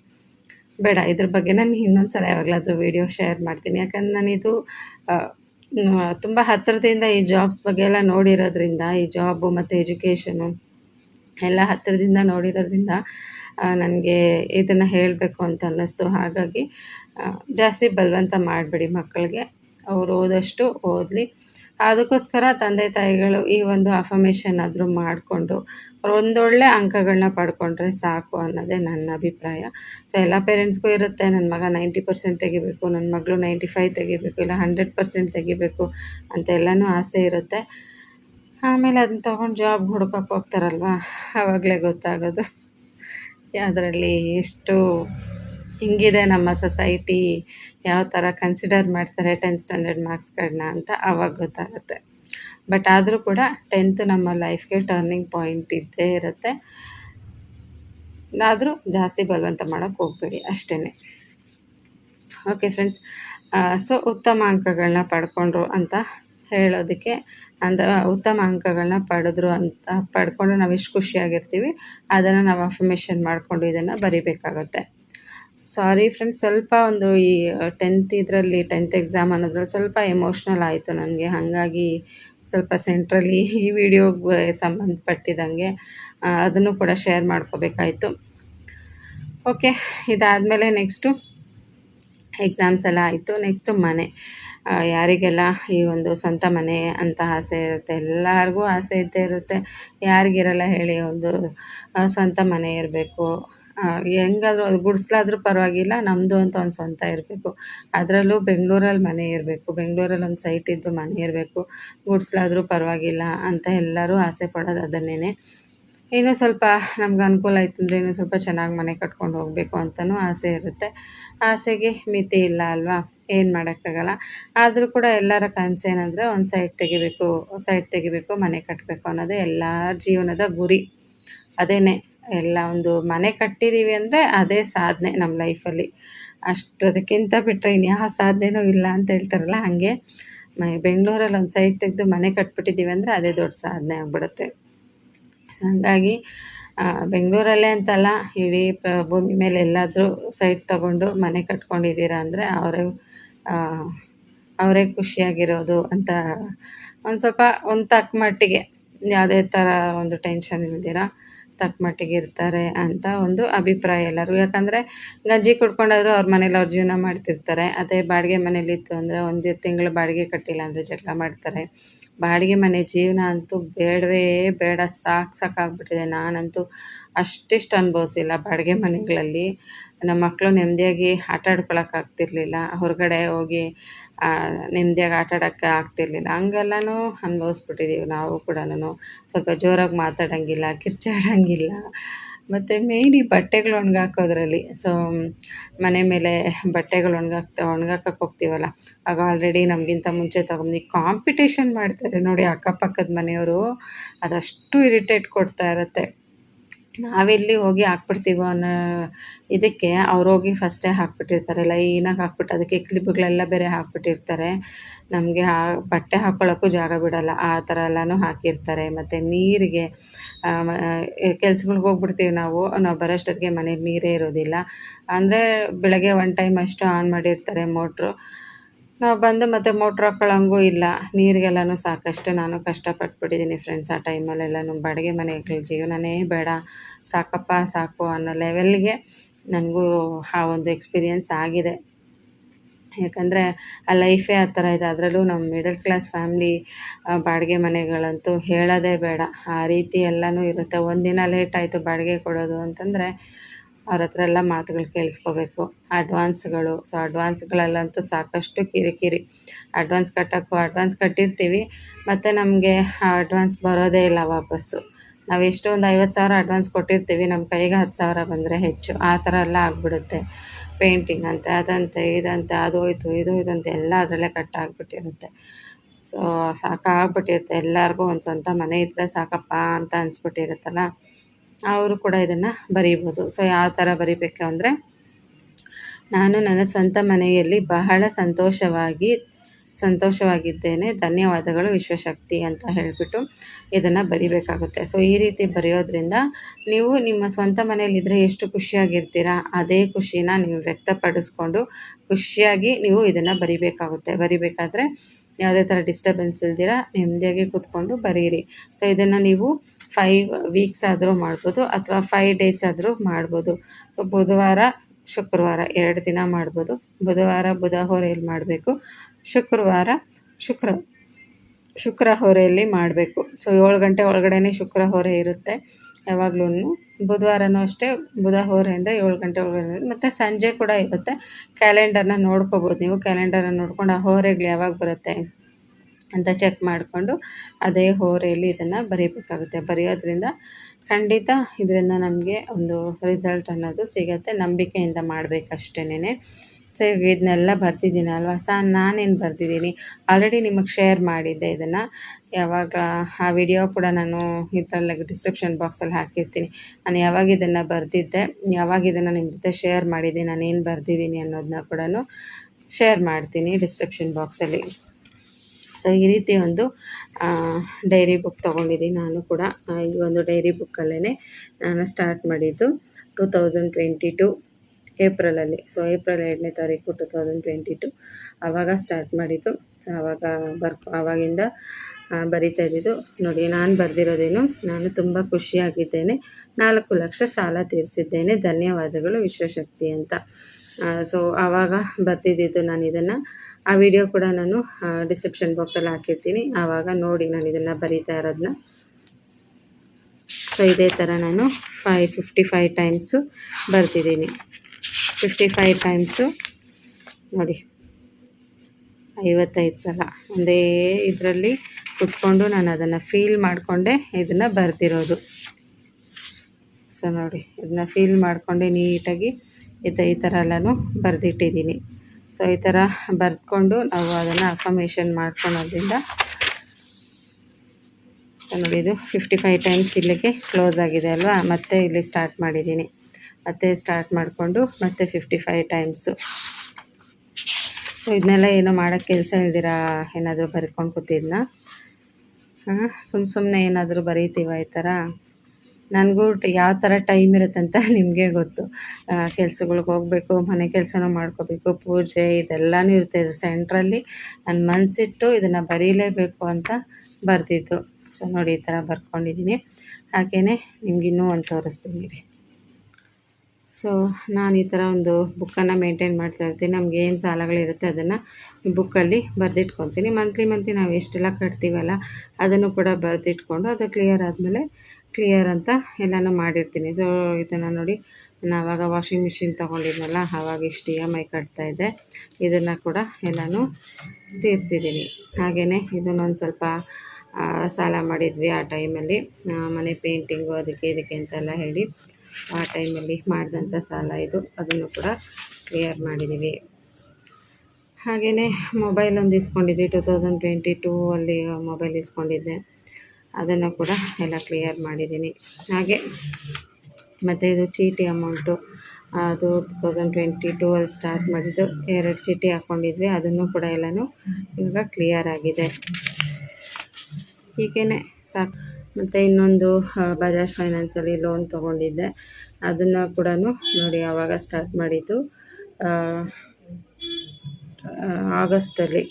ಬೇಡ ಇದ್ರ ಬಗ್ಗೆ ನಾನು ಇನ್ನೊಂದು ಸಲ ಯಾವಾಗಲಾದರೂ ವೀಡಿಯೋ ಶೇರ್ ಮಾಡ್ತೀನಿ. ಯಾಕಂದ್ರೆ ನಾನಿದು ತುಂಬ ಹತ್ತಿರದಿಂದ ಈ ಜಾಬ್ಸ್ ಬಗ್ಗೆ ಎಲ್ಲ ನೋಡಿರೋದ್ರಿಂದ, ಈ ಜಾಬು ಮತ್ತು ಎಜುಕೇಷನು ಎಲ್ಲ ಹತ್ತಿರದಿಂದ ನೋಡಿರೋದ್ರಿಂದ ನನಗೆ ಇದನ್ನು ಹೇಳಬೇಕು ಅಂತ ಅನ್ನಿಸ್ತು. ಹಾಗಾಗಿ ಜಾಸ್ತಿ ಬಲವಂತ ಮಾಡಬೇಡಿ ಮಕ್ಕಳಿಗೆ. ಅವ್ರು ಓದಷ್ಟು ಓದಲಿ. ಅದಕ್ಕೋಸ್ಕರ ತಂದೆ ತಾಯಿಗಳು ಈ ಒಂದು ಅಫಮೇಷನ್ ಆದರೂ ಮಾಡಿಕೊಂಡು ಒಂದೊಳ್ಳೆ ಅಂಕಗಳನ್ನ ಪಡ್ಕೊಂಡ್ರೆ ಸಾಕು ಅನ್ನೋದೇ ನನ್ನ ಅಭಿಪ್ರಾಯ. ಸೊ ಎಲ್ಲ ಪೇರೆಂಟ್ಸ್ಗೂ ಇರುತ್ತೆ. ನನ್ನ ಮಗ ನೈಂಟಿ ಪರ್ಸೆಂಟ್ ತೆಗಿಬೇಕು ನನ್ನ ಮಗಳು ನೈಂಟಿ ಫೈವ್ ತೆಗಿಬೇಕು, ಇಲ್ಲ ಹಂಡ್ರೆಡ್ ಪರ್ಸೆಂಟ್ ತೆಗಿಬೇಕು ಅಂತ ಎಲ್ಲನೂ ಆಸೆ ಇರುತ್ತೆ. ಆಮೇಲೆ ಅದನ್ನ ತೊಗೊಂಡು ಜಾಬ್ ಹುಡ್ಕೋಕೆ ಹೋಗ್ತಾರಲ್ವ? ಆವಾಗಲೇ ಗೊತ್ತಾಗೋದು. ಅದರಲ್ಲಿ ಎಷ್ಟು ಹಿಂಗಿದೆ ನಮ್ಮ ಸೊಸೈಟಿ, ಯಾವ ಥರ ಕನ್ಸಿಡರ್ ಮಾಡ್ತಾರೆ ಟೆಂತ್ ಸ್ಟ್ಯಾಂಡರ್ಡ್ ಮಾರ್ಕ್ಸ್ಗಳನ್ನ ಅಂತ ಆವಾಗ ಗೊತ್ತಾಗುತ್ತೆ. ಬಟ್ ಆದರೂ ಕೂಡ ಟೆಂತ್ ನಮ್ಮ ಲೈಫ್ಗೆ ಟರ್ನಿಂಗ್ ಪಾಯಿಂಟ್ ಇದ್ದೇ ಇರುತ್ತೆ. ಆದರೂ ಜಾಸ್ತಿ ಬಲವಂತ ಮಾಡೋಕ್ಕೆ ಹೋಗಬೇಡಿ ಅಷ್ಟೇ ಓಕೆ ಫ್ರೆಂಡ್ಸ್ ಸೊ ಉತ್ತಮ ಅಂಕಗಳನ್ನ ಪಡ್ಕೊಂಡ್ರು ಅಂತ ಹೇಳೋದಕ್ಕೆ ಅಂತ ಉತ್ತಮ ಅಂಕಗಳನ್ನ ಪಡೆದ್ರು ಅಂತ ಪಡ್ಕೊಂಡು ನಾವು ಎಷ್ಟು ಖುಷಿಯಾಗಿರ್ತೀವಿ. ಅದನ್ನು ನಾವು ಅಫರ್ಮೇಷನ್ ಮಾಡಿಕೊಂಡು ಇದನ್ನು ಬರಿಬೇಕಾಗುತ್ತೆ. ಸಾರಿ ಫ್ರೆಂಡ್ಸ್ ಸ್ವಲ್ಪ ಒಂದು ಈ ಟೆಂತ್ ಇದರಲ್ಲಿ ಟೆಂತ್ ಎಕ್ಸಾಮ್ ಅನ್ನೋದ್ರಲ್ಲಿ ಸ್ವಲ್ಪ ಎಮೋಷ್ನಲ್ ಆಯಿತು ನನಗೆ. ಹಾಗಾಗಿ ಸ್ವಲ್ಪ ಸೆಂಟ್ರಲ್ಲಿ ಈ ವಿಡಿಯೋಗೆ ಸಂಬಂಧಪಟ್ಟಿದ್ದಂಗೆ ಅದನ್ನು ಕೂಡ ಶೇರ್ ಮಾಡ್ಕೋಬೇಕಾಯಿತು. ಓಕೆ ಇದಾದಮೇಲೆ ನೆಕ್ಸ್ಟು ಎಕ್ಸಾಮ್ಸ್ ಎಲ್ಲ ಆಯಿತು. ನೆಕ್ಸ್ಟು ಮನೆ. ಯಾರಿಗೆಲ್ಲ ಈ ಒಂದು ಸ್ವಂತ ಮನೆ ಅಂತ ಆಸೆ ಇರುತ್ತೆ, ಎಲ್ಲರಿಗೂ ಆಸೆ ಇದ್ದೇ ಇರುತ್ತೆ. ಯಾರಿಗಿರಲ್ಲ ಹೇಳಿ ಒಂದು ಸ್ವಂತ ಮನೆ ಇರಬೇಕು. ಹೆಂಗಾದ್ರೂ ಅದು ಗುಡಿಸ್ಲಾದ್ರೂ ಪರವಾಗಿಲ್ಲ ನಮ್ಮದು ಅಂತ ಒಂದು ಸ್ವಂತ ಇರಬೇಕು. ಅದರಲ್ಲೂ ಬೆಂಗಳೂರಲ್ಲಿ ಮನೆ ಇರಬೇಕು ಬೆಂಗಳೂರಲ್ಲಿ ಒಂದು ಸೈಟ್ ಇದ್ದು ಮನೆ ಇರಬೇಕು. ಗುಡಿಸ್ಲಾದ್ರೂ ಪರವಾಗಿಲ್ಲ ಅಂತ ಎಲ್ಲರೂ ಆಸೆ ಪಡೋದು ಅದನ್ನೇ ಇನ್ನೂ ಸ್ವಲ್ಪ ನಮ್ಗೆ ಅನುಕೂಲ ಆಯ್ತು ಅಂದರೆ ಇನ್ನೂ ಸ್ವಲ್ಪ ಚೆನ್ನಾಗಿ ಮನೆ ಕಟ್ಕೊಂಡು ಹೋಗಬೇಕು ಅಂತಲೂ ಆಸೆ ಇರುತ್ತೆ. ಆಸೆಗೆ ಮಿತಿ ಇಲ್ಲ ಅಲ್ವಾ? ಏನು ಮಾಡೋಕ್ಕಾಗಲ್ಲ. ಆದರೂ ಕೂಡ ಎಲ್ಲರ ಕನಸೇನಂದರೆ ಒಂದು ಸೈಡ್ ತೆಗಿಬೇಕು ಸೈಡ್ ತೆಗಿಬೇಕು, ಮನೆ ಕಟ್ಟಬೇಕು ಅನ್ನೋದೇ ಎಲ್ಲರ ಜೀವನದ ಗುರಿ. ಅದೇ ಎಲ್ಲ ಒಂದು ಮನೆ ಕಟ್ಟಿದ್ದೀವಿ ಅಂದರೆ ಅದೇ ಸಾಧನೆ ನಮ್ಮ ಲೈಫಲ್ಲಿ ಅಷ್ಟದಕ್ಕಿಂತ ಬಿಟ್ಟರೆ ಇನ್ಯಾವ ಸಾಧನೆನೂ ಇಲ್ಲ ಅಂತ ಹೇಳ್ತಾರಲ್ಲ ಹಾಗೆ. ಬೆಂಗಳೂರಲ್ಲಿ ಒಂದು ಸೈಡ್ ತೆಗೆದು ಮನೆ ಕಟ್ಬಿಟ್ಟಿದ್ದೀವಿ ಅಂದರೆ ಅದೇ ದೊಡ್ಡ ಸಾಧನೆ ಆಗ್ಬಿಡುತ್ತೆ. ಹಾಗಾಗಿ ಬೆಂಗಳೂರಲ್ಲೇ ಅಂತಲ್ಲ, ಇಡೀ ಭೂಮಿ ಮೇಲೆ ಎಲ್ಲಾದರೂ ಸೈಟ್ ತಗೊಂಡು ಮನೆ ಕಟ್ಕೊಂಡಿದ್ದೀರ ಅಂದರೆ ಅವರೇ ಅವರೇ ಖುಷಿಯಾಗಿರೋದು ಅಂತ ಒಂದು ಸ್ವಲ್ಪ ಒಂದು ತಕ್ಕ ಮಟ್ಟಿಗೆ, ಯಾವುದೇ ಥರ ಒಂದು ಟೆನ್ಷನ್ ಇಲ್ದಿರ, ತಕ್ಕ ಮಟ್ಟಿಗೆ ಇರ್ತಾರೆ ಅಂತ ಒಂದು ಅಭಿಪ್ರಾಯ ಎಲ್ಲರೂ ಯಾಕಂದರೆ ಗಂಜಿ ಕುಡ್ಕೊಂಡಾದರೂ ಅವ್ರ ಮನೇಲಿ ಅವ್ರು ಜೀವನ ಮಾಡ್ತಿರ್ತಾರೆ. ಅದೇ ಬಾಡಿಗೆ ಮನೇಲಿತ್ತು ಅಂದರೆ ಒಂದು ತಿಂಗಳು ಬಾಡಿಗೆ ಕಟ್ಟಿಲ್ಲ ಅಂದರೆ ಜಗಳ ಮಾಡ್ತಾರೆ. ಬಾಡಿಗೆ ಮನೆ ಜೀವನ ಅಂತೂ ಬೇಡವೇ ಬೇಡ. ಸಾಕು ಸಾಕಾಗ್ಬಿಟ್ಟಿದೆ. ನಾನಂತೂ ಅಷ್ಟಿಷ್ಟು ಅನುಭವಿಸಿಲ್ಲ ಬಾಡಿಗೆ ಮನೆಗಳಲ್ಲಿ. ನಮ್ಮ ಮಕ್ಕಳು ನೆಮ್ಮದಿಯಾಗಿ ಆಟ ಆಡ್ಕೊಳಕ್ಕೆ ಆಗ್ತಿರ್ಲಿಲ್ಲ. ಹೊರಗಡೆ ಹೋಗಿ ನೆಮ್ಮದಿಯಾಗಿ ಆಟ ಆಡೋಕ್ಕೆ ಆಗ್ತಿರ್ಲಿಲ್ಲ. ಹಂಗೆಲ್ಲನೂ ಅನುಭವಿಸ್ಬಿಟ್ಟಿದ್ದೀವಿ ನಾವು ಕೂಡ ಸ್ವಲ್ಪ ಜೋರಾಗಿ ಮಾತಾಡೋಂಗಿಲ್ಲ, ಕಿರ್ಚಾಡೋಂಗಿಲ್ಲ. ಮತ್ತು ಈ ಬಟ್ಟೆಗಳು ಒಣಗಾಕೋದ್ರಲ್ಲಿ. ಸೊ ಮನೆ ಮೇಲೆ ಬಟ್ಟೆಗಳು ಒಣಗಾಕ್ತಾ ಒಣಗಾಕಕ್ಕೆ ಹೋಗ್ತೀವಲ್ಲ, ಆಗ ಆಲ್ರೆಡಿ ನಮಗಿಂತ ಮುಂಚೆ ತಗೊಂಡು ಕಾಂಪಿಟೇಷನ್ ಮಾಡ್ತಾರೆ ನೋಡಿ, ಅಕ್ಕಪಕ್ಕದ ಮನೆಯವರು ಅದಷ್ಟು ಇರಿಟೇಟ್ ಕೊಡ್ತಾ ಇರುತ್ತೆ. ನಾವೆಲ್ಲಿ ಹೋಗಿ ಹಾಕ್ಬಿಡ್ತೀವೋ ಅನ್ನೋ ಇದಕ್ಕೆ ಅವ್ರು ಹೋಗಿ ಫಸ್ಟೇ ಹಾಕ್ಬಿಟ್ಟಿರ್ತಾರೆ. ಲೈನಾಗಿ ಹಾಕ್ಬಿಟ್ಟು ಅದಕ್ಕೆ ಕ್ಲಿಪ್ಗಳೆಲ್ಲ ಬೇರೆ ಹಾಕ್ಬಿಟ್ಟಿರ್ತಾರೆ. ನಮಗೆ ಆ ಬಟ್ಟೆ ಹಾಕ್ಕೊಳ್ಳೋಕ್ಕೂ ಜಾಗ ಬಿಡೋಲ್ಲ. ಆ ಥರ ಎಲ್ಲನೂ ಹಾಕಿರ್ತಾರೆ. ಮತ್ತು ನೀರಿಗೆ ಕೆಲ್ಸಗಳ್ಗೆ ಹೋಗ್ಬಿಡ್ತೀವಿ ನಾವು. ನಾವು ಬರೋಷ್ಟೊತ್ತಿಗೆ ಮನೇಲಿ ನೀರೇ ಇರೋದಿಲ್ಲ. ಅಂದರೆ ಬೆಳಗ್ಗೆ ಒನ್ ಟೈಮ್ ಅಷ್ಟು ಆನ್ ಮಾಡಿರ್ತಾರೆ ಮೋಟ್ರು. ನಾವು ಬಂದು ಮತ್ತೆ ಮೋಟ್ರ್ ಹಾಕ್ಕೊಳ್ಳೋಂಗೂ ಇಲ್ಲ. ನೀರಿಗೆಲ್ಲನೂ ಸಾಕಷ್ಟು ನಾನು ಕಷ್ಟಪಟ್ಬಿಟ್ಟಿದ್ದೀನಿ ಫ್ರೆಂಡ್ಸ್ ಆ ಟೈಮಲ್ಲೆಲ್ಲನೂ ಬಾಡಿಗೆ ಮನೆಗಳ ಜೀವನನೇ ಬೇಡ. ಸಾಕಪ್ಪ, ಸಾಕು ಅನ್ನೋ ಲೆವೆಲ್ಗೆ ನನಗೂ ಆ ಒಂದು ಎಕ್ಸ್ಪೀರಿಯೆನ್ಸ್ ಆಗಿದೆ. ಯಾಕಂದರೆ ಆ ಲೈಫೇ ಆ ಥರ ಇದೆ. ಅದರಲ್ಲೂ ನಮ್ಮ ಮಿಡಲ್ ಕ್ಲಾಸ್ ಫ್ಯಾಮ್ಲಿ ಬಾಡಿಗೆ ಮನೆಗಳಂತೂ ಹೇಳೋದೇ ಬೇಡ. ಆ ರೀತಿ ಎಲ್ಲನೂ ಇರುತ್ತೆ. ಒಂದಿನ ಲೇಟ್ ಆಯಿತು ಬಾಡಿಗೆ ಕೊಡೋದು ಅಂತಂದರೆ ಅವ್ರ ಹತ್ರ ಎಲ್ಲ ಮಾತುಗಳು ಕೇಳಿಸ್ಕೋಬೇಕು. ಅಡ್ವಾನ್ಸ್ಗಳು ಸೊ ಅಡ್ವಾನ್ಸ್ಗಳಲ್ಲಂತೂ ಸಾಕಷ್ಟು ಕಿರಿಕಿರಿ. ಅಡ್ವಾನ್ಸ್ ಕಟ್ಟೋಕ್ಕೂ ಅಡ್ವಾನ್ಸ್ ಕಟ್ಟಿರ್ತೀವಿ, ಮತ್ತು ನಮಗೆ ಅಡ್ವಾನ್ಸ್ ಬರೋದೇ ಇಲ್ಲ ವಾಪಸ್ಸು. ನಾವು ಎಷ್ಟೊಂದು ಐವತ್ತು ಸಾವಿರ ಅಡ್ವಾನ್ಸ್ ಕೊಟ್ಟಿರ್ತೀವಿ ನಮ್ಮ ಕೈಗೆ ಹತ್ತು ಸಾವಿರ ಬಂದರೆ ಹೆಚ್ಚು. ಆ ಥರ ಎಲ್ಲ ಆಗಿಬಿಡುತ್ತೆ. ಪೇಂಟಿಂಗ್ ಅಂತ, ಅದಂತೆ, ಇದಂತೆ, ಅದು ಹೋಯ್ತು, ಇದು ಇದಂತೆ ಎಲ್ಲ ಅದರಲ್ಲೇ ಕಟ್ಟಾಗ್ಬಿಟ್ಟಿರುತ್ತೆ ಸೊ ಸಾಕಾಗ್ಬಿಟ್ಟಿರುತ್ತೆ. ಎಲ್ಲರಿಗೂ ಒಂದು ಸ್ವಂತ ಮನೆ ಇದ್ದರೆ ಸಾಕಪ್ಪ ಅಂತ ಅನಿಸ್ಬಿಟ್ಟಿರುತ್ತಲ್ಲ. ಅವರು ಕೂಡ ಇದನ್ನು ಬರೀಬೋದು. ಸೊ ಯಾವ ಥರ ಬರಿಬೇಕು ಅಂದರೆ, ನಾನು ನನ್ನ ಸ್ವಂತ ಮನೆಯಲ್ಲಿ ಬಹಳ ಸಂತೋಷವಾಗಿ, ಸಂತೋಷವಾಗಿದ್ದೇನೆ. ಧನ್ಯವಾದಗಳು, ವಿಶ್ವಶಕ್ತಿ ಅಂತ ಹೇಳಿಬಿಟ್ಟು ಇದನ್ನು ಬರಿಬೇಕಾಗುತ್ತೆ. ಸೊ ಈ ರೀತಿ ಬರೆಯೋದ್ರಿಂದ ನೀವು ನಿಮ್ಮ ಸ್ವಂತ ಮನೆಯಲ್ಲಿದ್ದರೆ ಎಷ್ಟು ಖುಷಿಯಾಗಿರ್ತೀರಾ? ಅದೇ ಖುಷಿನ ನೀವು ವ್ಯಕ್ತಪಡಿಸ್ಕೊಂಡು ಖುಷಿಯಾಗಿ ನೀವು ಇದನ್ನು ಬರಿಬೇಕಾಗುತ್ತೆ. ಬರಿಬೇಕಾದ್ರೆ ಯಾವುದೇ ಥರ ಡಿಸ್ಟರ್ಬೆನ್ಸ್ ಇಲ್ದಿರ ನೆಮ್ಮದಿಯಾಗಿ ಕೂತ್ಕೊಂಡು ಬರೀರಿ. ಸೊ ಇದನ್ನು ನೀವು ಫೈವ್ ವೀಕ್ಸ್ ಆದರೂ ಮಾಡ್ಬೋದು ಅಥವಾ ಫೈವ್ ಡೇಸ್ ಆದರೂ ಮಾಡ್ಬೋದು. ಸೊ ಬುಧವಾರ, ಶುಕ್ರವಾರ ಎರಡು ದಿನ ಮಾಡ್ಬೋದು. ಬುಧವಾರ, ಬುಧ ಹೊರೆಯಲ್ಲಿ ಮಾಡಬೇಕು. ಶುಕ್ರವಾರ, ಶುಕ್ರ ಶುಕ್ರ ಹೊರೆಯಲ್ಲಿ ಮಾಡಬೇಕು. ಸೊ ಏಳು ಗಂಟೆ ಒಳಗಡೆ ಶುಕ್ರ ಹೊರೆ ಇರುತ್ತೆ ಯಾವಾಗಲೂ ಬುಧವಾರನೂ ಅಷ್ಟೇ, ಬುಧ ಹೊರೆಯಿಂದ ಏಳು ಗಂಟೆ ಒಳಗಡೆ ಮತ್ತು ಸಂಜೆ ಕೂಡ ಇರುತ್ತೆ. ಕ್ಯಾಲೆಂಡರ್ನ ನೋಡ್ಕೋಬೋದು ನೀವು. ಕ್ಯಾಲೆಂಡರ್ನ ನೋಡ್ಕೊಂಡು ಆ ಹೊರೆಗಳು ಯಾವಾಗ ಬರುತ್ತೆ ಅಂತ ಚೆಕ್ ಮಾಡಿಕೊಂಡು ಅದೇ ಹೋರೆಯಲ್ಲಿ ಇದನ್ನು ಬರೀಬೇಕಾಗುತ್ತೆ. ಬರೆಯೋದ್ರಿಂದ ಖಂಡಿತ ಇದರಿಂದ ನಮಗೆ ಒಂದು ರಿಸಲ್ಟ್ ಅನ್ನೋದು ಸಿಗುತ್ತೆ. ನಂಬಿಕೆಯಿಂದ ಮಾಡಬೇಕಷ್ಟೇನೆ ಸೊ ಈಗ ಇದನ್ನೆಲ್ಲ ಅಲ್ವಾ? ಸ, ನಾನೇನು ಬರ್ತಿದ್ದೀನಿ ಆಲ್ರೆಡಿ ನಿಮಗೆ ಶೇರ್ ಮಾಡಿದ್ದೆ ಇದನ್ನು. ಯಾವಾಗ ಆ ವಿಡಿಯೋ ಕೂಡ ನಾನು ಇದರಲ್ಲಿ ಡಿಸ್ಕ್ರಿಪ್ಷನ್ ಬಾಕ್ಸಲ್ಲಿ ಹಾಕಿರ್ತೀನಿ. ನಾನು ಯಾವಾಗ ಇದನ್ನು ಬರೆದಿದ್ದೆ, ಯಾವಾಗ ಇದನ್ನು ನಿಮ್ಮ ಜೊತೆ ಶೇರ್ ಮಾಡಿದ್ದೀನಿ ನಾನೇನು ಬರೆದಿದ್ದೀನಿ ಅನ್ನೋದನ್ನ ಕೂಡ ಶೇರ್ ಮಾಡ್ತೀನಿ ಡಿಸ್ಕ್ರಿಪ್ಷನ್ ಬಾಕ್ಸಲ್ಲಿ ಸೊ, ಈ ರೀತಿ ಒಂದು ಡೈರಿ ಬುಕ್ ತೊಗೊಂಡಿದ್ದೀನಿ ನಾನು ಕೂಡ. ಈ ಒಂದು ಡೈರಿ ಬುಕ್ಕಲ್ಲೇ ನಾನು ಸ್ಟಾರ್ಟ್ ಮಾಡಿದ್ದು ಟೂ ತೌಸಂಡ್ ಟ್ವೆಂಟಿ ಟು ಏಪ್ರಿಲಲ್ಲಿ ಸೊ ಏಪ್ರಿಲ್ ಎರಡನೇ ತಾರೀಕು ಟು ತೌಸಂಡ್ ಟ್ವೆಂಟಿ ಟು ಆವಾಗ ಸ್ಟಾರ್ಟ್ ಮಾಡಿದ್ದು ಸೊ ಆವಾಗ ಬರ್ ಆವಾಗಿಂದ ಬರಿತಾ ಇದ್ದಿದ್ದು. ನೋಡಿ, ನಾನು ಬರೆದಿರೋದೇನು, ನಾನು ತುಂಬ ಖುಷಿಯಾಗಿದ್ದೇನೆ. ನಾಲ್ಕು ಲಕ್ಷ ಸಾಲ ತೀರಿಸಿದ್ದೇನೆ. ಧನ್ಯವಾದಗಳು ವಿಶ್ವಶಕ್ತಿ ಅಂತ. ಸೊ ಆವಾಗ ಬರ್ತಿದ್ದಿದ್ದು ನಾನು ಇದನ್ನು ಆ ವಿಡಿಯೋ ಕೂಡ ನಾನು ಡಿಸ್ಕ್ರಿಪ್ಷನ್ ಬಾಕ್ಸಲ್ಲಿ ಹಾಕಿರ್ತೀನಿ. ಆವಾಗ ನೋಡಿ ನಾನು ಇದನ್ನು ಬರೀತಾ ಇರೋದನ್ನ ಸೊ ಇದೇ ಥರ ನಾನು ಫೈ ಫಿಫ್ಟಿ ಫೈವ್ ಟೈಮ್ಸು ಬರ್ತಿದ್ದೀನಿ ಫಿಫ್ಟಿ ಫೈವ್ ಟೈಮ್ಸು ನೋಡಿ, ಐವತ್ತೈದು ಸಲ ಒಂದೇ ಇದರಲ್ಲಿ ಕುತ್ಕೊಂಡು ನಾನು ಅದನ್ನು ಫೀಲ್ ಮಾಡಿಕೊಂಡೆ ಇದನ್ನು ಬರ್ತಿರೋದು ಸೊ ನೋಡಿ, ಇದನ್ನ ಫೀಲ್ ಮಾಡಿಕೊಂಡೆ ನೀಟಾಗಿ, ಇದು ಈ ಥರ ಎಲ್ಲನೂ ಬರೆದಿಟ್ಟಿದ್ದೀನಿ. ಸೊ ಈ ಥರ ಬರೆದ್ಕೊಂಡು ನಾವು ಅದನ್ನು ಅಫಮೇಷನ್ ಮಾಡ್ಕೊಳೋದ್ರಿಂದ ನೋಡಿ ಇದು ಫಿಫ್ಟಿ ಫೈವ್ ಟೈಮ್ಸ್ ಇಲ್ಲಿಗೆ ಕ್ಲೋಸ್ ಆಗಿದೆ ಅಲ್ವಾ? ಮತ್ತೆ ಇಲ್ಲಿ ಸ್ಟಾರ್ಟ್ ಮಾಡಿದ್ದೀನಿ. ಮತ್ತೆ ಸ್ಟಾರ್ಟ್ ಮಾಡಿಕೊಂಡು ಮತ್ತೆ ಫಿಫ್ಟಿ ಫೈವ್ ಟೈಮ್ಸು ಸೊ ಇದನ್ನೆಲ್ಲ ಏನೋ ಮಾಡೋಕ್ಕೆ ಕೆಲಸ ಇಲ್ದಿರಾ? ಏನಾದರೂ ಬರ್ಕೊಂಡು ಕೂತಿದ್ನ? ಹಾಂ ಸುಮ್ಮ ಸುಮ್ಮನೆ ಏನಾದರೂ ಬರೀತೀವ ಈ ಥರ ನನಗೂ ಯಾವ ಥರ ಟೈಮ್ ಇರುತ್ತೆ ಅಂತ ನಿಮಗೆ ಗೊತ್ತು. ಕೆಲ್ಸಗಳ್ಗೆ ಹೋಗಬೇಕು, ಮನೆ ಕೆಲಸನೂ ಮಾಡ್ಕೋಬೇಕು, ಪೂಜೆ ಇದೆಲ್ಲನೂ ಇರುತ್ತೆ. ಸೆಂಟ್ರಲ್ಲಿ ನನ್ನ ಮನಸ್ಸಿಟ್ಟು ಇದನ್ನು ಬರೀಲೇಬೇಕು ಅಂತ ಬರ್ತಿತ್ತು ಸೊ ನೋಡಿ ಈ ಥರ ಬರ್ಕೊಂಡಿದ್ದೀನಿ ಹಾಗೆಯೇ ನಿಮ್ಗಿನ್ನೂ ಒಂದು ತೋರಿಸ್ತೀನಿ ರೀ. ಸೊ ನಾನು ಈ ಥರ ಒಂದು ಬುಕ್ಕನ್ನು ಮೇಂಟೈನ್ ಮಾಡ್ತಾ ಇರ್ತೀನಿ. ನಮ್ಗೆ ಏನು ಸಾಲಗಳಿರುತ್ತೆ ಅದನ್ನು ಬುಕ್ಕಲ್ಲಿ ಬರೆದಿಟ್ಕೊತೀನಿ. ಮಂತ್ಲಿ ಮಂತ್ಲಿ ನಾವು ಎಷ್ಟೆಲ್ಲ ಕಟ್ತೀವಲ್ಲ ಅದನ್ನು ಕೂಡ ಬರೆದಿಟ್ಕೊಂಡು ಅದು ಕ್ಲಿಯರ್ ಆದಮೇಲೆ ಕ್ಲಿಯರ್ ಅಂತ ಎಲ್ಲನೂ ಮಾಡಿರ್ತೀನಿ. ಸೊ ಇದನ್ನು ನೋಡಿ ನಾನು ಆವಾಗ ವಾಷಿಂಗ್ ಮಿಷಿನ್ ತೊಗೊಂಡಿದ್ನಲ್ಲ, ಆವಾಗ ಇಷ್ಟು ಇ ಎಂ ಐ ಕಟ್ತಾಯಿದ್ದೆ ಇದನ್ನು ಕೂಡ ಎಲ್ಲನೂ ತೀರಿಸಿದ್ದೀನಿ ಹಾಗೆಯೇ ಇದನ್ನೊಂದು ಸ್ವಲ್ಪ ಸಾಲ ಮಾಡಿದ್ವಿ ಆ ಟೈಮಲ್ಲಿ ಮನೆ ಪೇಂಟಿಂಗು ಅದಕ್ಕೆ ಇದಕ್ಕೆ ಅಂತೆಲ್ಲ ಹೇಳಿ ಆ ಟೈಮಲ್ಲಿ ಮಾಡಿದಂಥ ಸಾಲ ಇದು. ಅದನ್ನು ಕೂಡ ಕ್ಲಿಯರ್ ಮಾಡಿದ್ದೀವಿ ಹಾಗೆಯೇ ಮೊಬೈಲ್ ಒಂದು ಇಸ್ಕೊಂಡಿದ್ವಿ. ಟು ತೌಸಂಡ್ ಟ್ವೆಂಟಿ ಟೂ ಅಲ್ಲಿ ಮೊಬೈಲ್ ಇಸ್ಕೊಂಡಿದ್ದೆ. ಅದನ್ನು ಕೂಡ ಎಲ್ಲ ಕ್ಲಿಯರ್ ಮಾಡಿದ್ದೀನಿ. ಹಾಗೆ ಮತ್ತು ಇದು ಚೀಟಿ ಅಮೌಂಟು ಅದು ಟು ತೌಸಂಡ್ ಟ್ವೆಂಟಿ ಟೂ ಅಲ್ಲಿ ಸ್ಟಾರ್ಟ್ ಮಾಡಿದ್ದು ಎರಡು ಚೀಟಿ ಹಾಕ್ಕೊಂಡಿದ್ವಿ ಅದನ್ನು ಕೂಡ ಎಲ್ಲನೂ ಇವಾಗ ಕ್ಲಿಯರ್ ಆಗಿದೆ. ಹೀಗೇ ಸಾಕು. ಮತ್ತು ಇನ್ನೊಂದು ಬಜಾಜ್ ಫೈನಾನ್ಸಲ್ಲಿ ಲೋನ್ ತೊಗೊಂಡಿದ್ದೆ. ಅದನ್ನು ಕೂಡ ನೋಡಿ ಆವಾಗ ಸ್ಟಾರ್ಟ್ ಮಾಡಿದ್ದು. ಆಗಸ್ಟಲ್ಲಿ.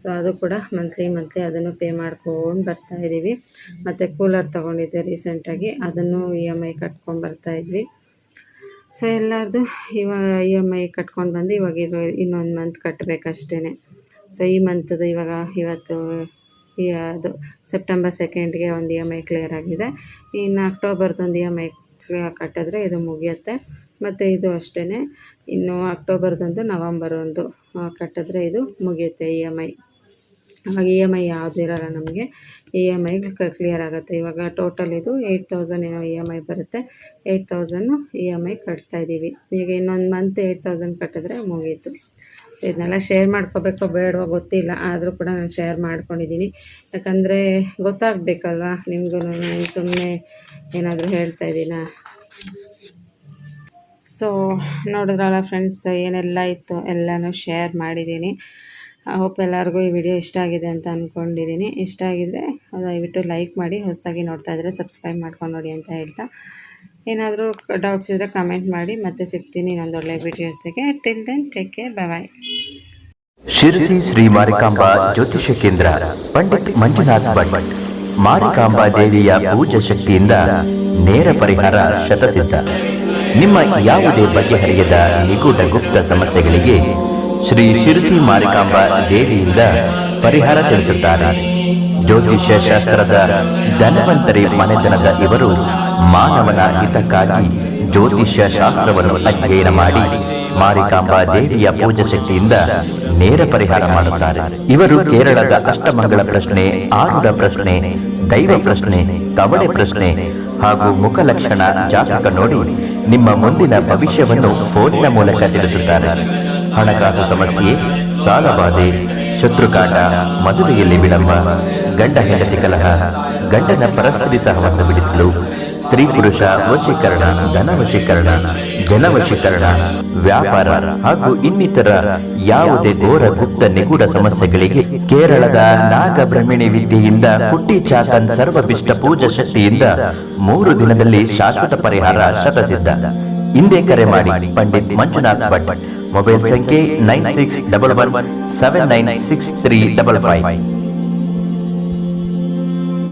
ಸೊ ಅದು ಕೂಡ ಮಂತ್ಲಿ ಮಂತ್ಲಿ ಅದನ್ನು ಪೇ ಮಾಡ್ಕೊಂಡು ಬರ್ತಾ ಇದ್ದೀವಿ ಮತ್ತು ಕೂಲರ್ ತೊಗೊಂಡಿದ್ದೆ ರೀಸೆಂಟಾಗಿ ಅದನ್ನು ಇ ಎಂ ಐ ಕಟ್ಕೊಂಡು ಬರ್ತಾ ಇದ್ವಿ. ಸೊ ಎಲ್ಲರದು ಇವಾಗ ಇ ಎಂ ಐ ಕಟ್ಕೊಂಡು ಬಂದು ಇವಾಗ ಇರೋ ಇನ್ನೊಂದು ಮಂತ್ ಕಟ್ಟಬೇಕಷ್ಟೇ ಸೊ ಈ ಮಂತದ್ದು ಇವಾಗ ಇವತ್ತು ಅದು ಸೆಪ್ಟೆಂಬರ್ ಸೆಕೆಂಡ್ಗೆ ಒಂದು ಇ ಎಂ ಐ ಕ್ಲಿಯರ್ ಆಗಿದೆ. ಇನ್ನು ಅಕ್ಟೋಬರ್ದೊಂದು ಇ ಎಂ ಐ ಕಟ್ಟಿದ್ರೆ ಇದು ಮುಗಿಯುತ್ತೆ. ಮತ್ತು ಇದು ಅಷ್ಟೇ ಇನ್ನು ಅಕ್ಟೋಬರ್ದೊಂದು ನವಂಬರ್ ಒಂದು ಕಟ್ಟಿದ್ರೆ ಇದು ಮುಗಿಯುತ್ತೆ ಇ ಎಂ ಐ ಆವಾಗ ಇ ಎಂ ಐ ಯಾವುದು ಇರೋಲ್ಲ ನಮಗೆ. ಇ ಎಂ ಐ ಕ್ಲಿಯರ್ ಆಗುತ್ತೆ. ಇವಾಗ ಟೋಟಲ್ ಇದು ಏಯ್ಟ್ ತೌಸಂಡ್ ಏನೋ ಇ ಎಂ ಐ ಬರುತ್ತೆ. Eight thousand E M I ಕಟ್ತಾ ಇದ್ದೀವಿ ಈಗ ಇನ್ನೊಂದು ಮಂತ್ ಏಯ್ಟ್ ತೌಸಂಡ್ ಕಟ್ಟಿದ್ರೆ ಮುಗೀತು. ಇದನ್ನೆಲ್ಲ ಶೇರ್ ಮಾಡ್ಕೋಬೇಕೋ ಬೇಡವೋ ಗೊತ್ತಿಲ್ಲ. ಆದರೂ ಕೂಡ ನಾನು ಶೇರ್ ಮಾಡ್ಕೊಂಡಿದ್ದೀನಿ ಯಾಕಂದರೆ ಗೊತ್ತಾಗಬೇಕಲ್ವಾ? ನಿಮಗೂ ನಾನು ಸುಮ್ಮನೆ ಏನಾದರೂ ಹೇಳ್ತಾ ಇದ್ದೀನಾ? ಸೊ ನೋಡಿದ್ರಲ್ಲ ಫ್ರೆಂಡ್ಸ್ ಏನೆಲ್ಲ ಇತ್ತು? ಎಲ್ಲನೂ ಶೇರ್ ಮಾಡಿದ್ದೀನಿ ಹೋಪ್ ಎಲ್ಲರಿಗೂ ಈ ವಿಡಿಯೋ ಇಷ್ಟ ಆಗಿದೆ ಅಂತ ಅಂದ್ಕೊಂಡಿದ್ದೀನಿ ಇಷ್ಟ ಆಗಿದರೆ ದಯವಿಟ್ಟು ಲೈಕ್ ಮಾಡಿ, ಹೊಸದಾಗಿ ನೋಡ್ತಾ ಇದ್ದರೆ ಸಬ್ಸ್ಕ್ರೈಬ್ ಮಾಡ್ಕೊಂಡು ನೋಡಿ ಅಂತ ಹೇಳ್ತಾ. ಏನಾದರೂ ಡೌಟ್ಸ್ ಇದ್ದರೆ ಕಮೆಂಟ್ ಮಾಡಿ, ಮತ್ತೆ ಸಿಗ್ತೀನಿ ಇನ್ನೊಂದು ಒಳ್ಳೆ ವಿಡಿಯೋ ಜೊತೆಗೆ. Till then take care bye Sirsi Shri Marikamba ಜ್ಯೋತಿಷ್ಯ ಕೇಂದ್ರ, ಪಂಡಿತ್ ಮಂಜುನಾಥ್ ಭಟ್, ಮಾರಿಕಾಂಬಾ ದೇವಿಯ ಪೂಜಾ ಶಕ್ತಿಯಿಂದ ನೇರ ಪರಿಹಾರ ಶತಸಿದ್ಧ. ನಿಮ್ಮ ಯಾವುದೇ ಬಗೆಹರಿಯದ ನಿಗೂಢ ಗುಪ್ತ ಸಮಸ್ಯೆಗಳಿಗೆ ಶ್ರೀ ಶಿರಸಿ ಮಾರಿಕಾಂಬ ದೇವಿಯಿಂದ ಪರಿಹಾರ ತಿಳಿಸುತ್ತಾರೆ. ಜ್ಯೋತಿಷ್ಯ ಶಾಸ್ತ್ರದ ಧನವಂತರಿ ಮನೆತನದ ಇವರು ಮಾನವನ ಹಿತಕ್ಕಾಗಿ ಜ್ಯೋತಿಷ್ಯ ಶಾಸ್ತ್ರವನ್ನು ಅಧ್ಯಯನ ಮಾಡಿ ಮಾರಿಕಾಂಬಾ ದೇವಿಯ ಪೂಜಾ ಶಕ್ತಿಯಿಂದ ನೇರ ಪರಿಹಾರ ಮಾಡುತ್ತಾರೆ. ಇವರು ಕೇರಳದ ಅಷ್ಟಮಂಗಳ ಪ್ರಶ್ನೆ ಆರುಡ ಪ್ರಶ್ನೆ, ದೈವ ಪ್ರಶ್ನೆ, ಕವಳೆ ಪ್ರಶ್ನೆ ಹಾಗೂ ಮುಖಲಕ್ಷಣ ಜಾತಕ ನೋಡಿ ನಿಮ್ಮ ಮುಂದಿನ ಭವಿಷ್ಯವನ್ನು ಫೋನಿನ ಮೂಲಕ ತಿಳಿಸುತ್ತಾರೆ. ಹಣಕಾಸು ಸಮಸ್ಯೆ ಸಾಲಬಾಧೆ ಶತ್ರುಕಾಟ ಮದುವೆಯಲ್ಲಿ ವಿಳಂಬ, ಗಂಡ ಹೆಂಡತಿ ಕಲಹ, ಗಂಡನ ಪರಸ್ಪರಿ ಸಹವಾಸ ಬಿಡಿಸಲು, ಸ್ತ್ರೀ ಪುರುಷ ವಶೀಕರಣ, ಧನ ವಶೀಕರಣ, ಜನ ವಶೀಕರಣ, ವ್ಯಾಪಾರ ಹಾಗೂ ಇನ್ನಿತರ ಯಾವುದೇ ಘೋರ ಗುಪ್ತ ನಿಗೂಢ ಸಮಸ್ಯೆಗಳಿಗೆ ಕೇರಳದ ನಾಗಬ್ರಹ್ಮಿಣಿ ವಿದ್ಯೆಯಿಂದ ಕುಟ್ಟಿ ಚಾತನ್ ಸರ್ವಭಿಷ್ಟ ಪೂಜಾ ಶಕ್ತಿಯಿಂದ ಮೂರು ದಿನದಲ್ಲಿ ಶಾಶ್ವತ ಪರಿಹಾರ ಶತಸಿದ್ಧ. ಹಿಂದೆ ಕರೆ ಮಾಡಿ ಪಂಡಿತ್ ಮಂಜುನಾಥ್ ಭಟ್. ಮೊಬೈಲ್ ಸಂಖ್ಯೆ nine six double one seven nine six three double five.